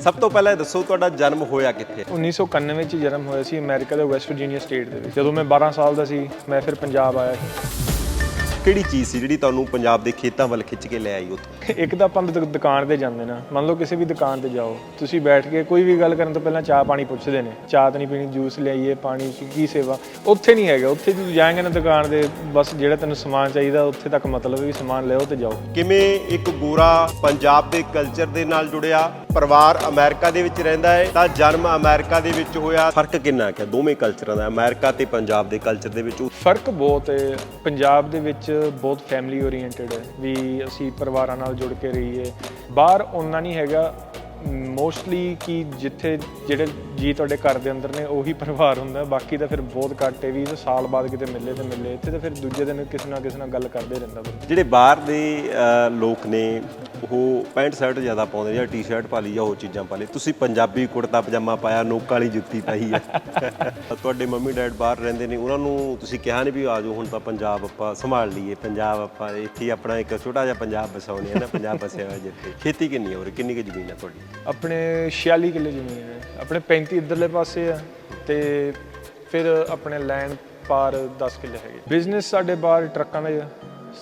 ਸਭ ਤੋਂ ਪਹਿਲਾਂ ਇਹ ਦੱਸੋ ਤੁਹਾਡਾ ਜਨਮ ਹੋਇਆ ਕਿੱਥੇ? 1991 ਵਿੱਚ ਜਨਮ ਹੋਇਆ ਸੀ ਅਮਰੀਕਾ ਦੇ ਵੈਸਟ ਵਰਜੀਨੀਆ ਸਟੇਟ ਦੇ ਵਿੱਚ। ਜਦੋਂ ਮੈਂ 12 ਸਾਲ ਦਾ ਸੀ, ਮੈਂ ਫਿਰ ਪੰਜਾਬ ਆਇਆ ਸੀ। ਕਿਹੜੀ ਚੀਜ਼ ਸੀ ਜਿਹੜੀ ਤੁਹਾਨੂੰ ਪੰਜਾਬ ਦੇ ਖੇਤਾਂ ਵੱਲ ਖਿੱਚ ਕੇ ਲੈ ਆਈ ਉੱਥੋਂ? ਇੱਕ ਤਾਂ ਆਪਾਂ ਦੁ- ਦੁਕਾਨ ਤੇ ਜਾਂਦੇ ਨਾ। ਮੰਨ ਲਓ ਕਿਸੇ ਵੀ ਦੁਕਾਨ ਤੇ ਜਾਓ। ਤੁਸੀਂ ਬੈਠ ਕੇ ਕੋਈ ਵੀ ਗੱਲ ਕਰਨ ਤੋਂ ਪਹਿਲਾਂ ਚਾਹ ਪਾਣੀ ਪੁੱਛਦੇ ਨੇ। ਚਾਹ ਤਾਂ ਨਹੀਂ ਪੀਣੀ ਜੂਸ ਲਿਆਈਏ ਪਾਣੀ ਕੀ- ਕੀ ਸੇਵਾ। ਉੱਥੇ ਨਹੀਂ ਹੈਗਾ। ਉੱਥੇ ਤੁਸੀਂ ਜਾਏਂਗੇ ਨਾ ਦੁਕਾਨ ਦੇ ਬਸ ਜਿਹੜਾ ਤੈਨੂੰ ਸਮਾਨ ਚਾਹੀਦਾ ਉੱਥੇ ਤੱਕ ਮਤਲਬ ਵੀ ਸਮਾਨ ਲਿਆਓ ਤੇ ਜਾਓ। ਕਿਵੇਂ ਇੱਕ ਗੋਰਾ ਪੰਜਾਬ ਦੇ ਕਲਚਰ ਦੇ ਨਾਲ ਜੁੜਿਆ? ਪਰਿਵਾਰ ਅਮਰੀਕਾ ਦੇ ਵਿੱਚ ਰਹਿੰਦਾ ਹੈ ਤਾਂ ਜਨਮ ਅਮਰੀਕਾ ਦੇ ਵਿੱਚ ਹੋਇਆ। ਫ਼ਰਕ ਕਿੰਨਾ ਹੈ ਦੋਵੇਂ ਕਲਚਰਾਂ ਦਾ? ਅਮਰੀਕਾ ਤੇ ਪੰਜਾਬ ਦੇ ਕਲਚਰ ਦੇ ਵਿੱਚ? ਫ਼ਰਕ ਬਹੁਤ ਹੈ। ਪੰਜਾਬ ਦੇ ਵਿੱਚ ਬਹੁਤ ਫੈਮਿਲੀ ਓਰੀਐਂਟਡ ਹੈ। ਵੀ ਅਸੀਂ ਪਰਿਵਾਰਾਂ ਨਾਲ ਜੁੜ ਕੇ ਰਹੀਏ। ਬਾਹਰ ਉਹਨਾਂ ਨਹੀਂ ਹੈਗਾ ਮੋਸਟਲੀ ਕਿ ਜਿੱਥੇ ਜਿਹੜੇ ਜੀ ਤੁਹਾਡੇ ਘਰ ਦੇ ਅੰਦਰ ਨੇ ਉਹੀ ਪਰਿਵਾਰ ਹੁੰਦਾ। ਬਾਕੀ ਤਾਂ ਫਿਰ ਬਹੁਤ ਘੱਟ ਹੈ ਵੀ ਸਾਲ ਬਾਅਦ ਕਿਤੇ ਮਿਲੇ ਤੇ ਮਿਲੇ। ਇੱਥੇ ਤਾਂ ਫਿਰ ਦੂਜੇ ਦਿਨ ਕਿਸੇ ਨਾ ਕਿਸੇ ਨਾਲ ਗੱਲ ਕਰਦੇ ਰਹਿੰਦਾ ਬੰਦਾ। ਜਿਹੜੇ ਬਾਹਰ ਦੇ ਲੋਕ ਨੇ ਉਹ ਪੈਂਟ ਸ਼ਰਟ ਜ਼ਿਆਦਾ ਪਾਉਂਦੇ ਜਾਂ ਟੀ-ਸ਼ਰਟ ਪਾ ਲਈ ਜਾਂ ਹੋਰ ਚੀਜ਼ਾਂ ਪਾ ਲਈ। ਤੁਸੀਂ ਪੰਜਾਬੀ ਕੁੜਤਾ ਪਜਾਮਾ ਪਾਇਆ ਨੋਕ ਵਾਲੀ ਜੁੱਤੀ ਪਾਈ ਹੈ ਤੁਹਾਡੇ ਮੰਮੀ ਡੈਡ ਬਾਹਰ ਰਹਿੰਦੇ ਨੇ ਉਹਨਾਂ ਨੂੰ ਤੁਸੀਂ ਕਿਹਾ ਨਹੀਂ ਵੀ ਆ ਜਾਓ ਹੁਣ ਤਾਂ ਪੰਜਾਬ ਆਪਾਂ ਸੰਭਾਲ ਲਈਏ। ਪੰਜਾਬ ਆਪਾਂ ਇੱਥੇ ਆਪਣਾ ਇੱਕ ਛੋਟਾ ਜਿਹਾ ਪੰਜਾਬ ਵਸਾਉਣੇ ਆ ਨਾ ਪੰਜਾਬ ਵਸਿਆ ਹੋਇਆ ਜਿੱਥੇ। ਖੇਤੀ ਕਿੰਨੀ ਹੈ ਹੋਰ ਕਿੰਨੀ ਕੁ ਜ਼ਮੀਨ ਹੈ ਤੁਹਾਡੀ? ਆਪਣੇ 46 ਕਿੱਲੇ ਜ਼ਮੀਨ ਹੈ। ਆਪਣੇ 35 ਇੱਧਰਲੇ ਪਾਸੇ ਆ ਤੇ ਫਿਰ ਆਪਣੇ ਲੈਂਡ ਪਾਰ 10 ਕਿੱਲੇ ਹੈਗੇ। ਬਿਜ਼ਨਸ ਸਾਡੇ ਬਾਹਰ ਟਰੱਕਾਂ ਦਾ ਹੀ ਆ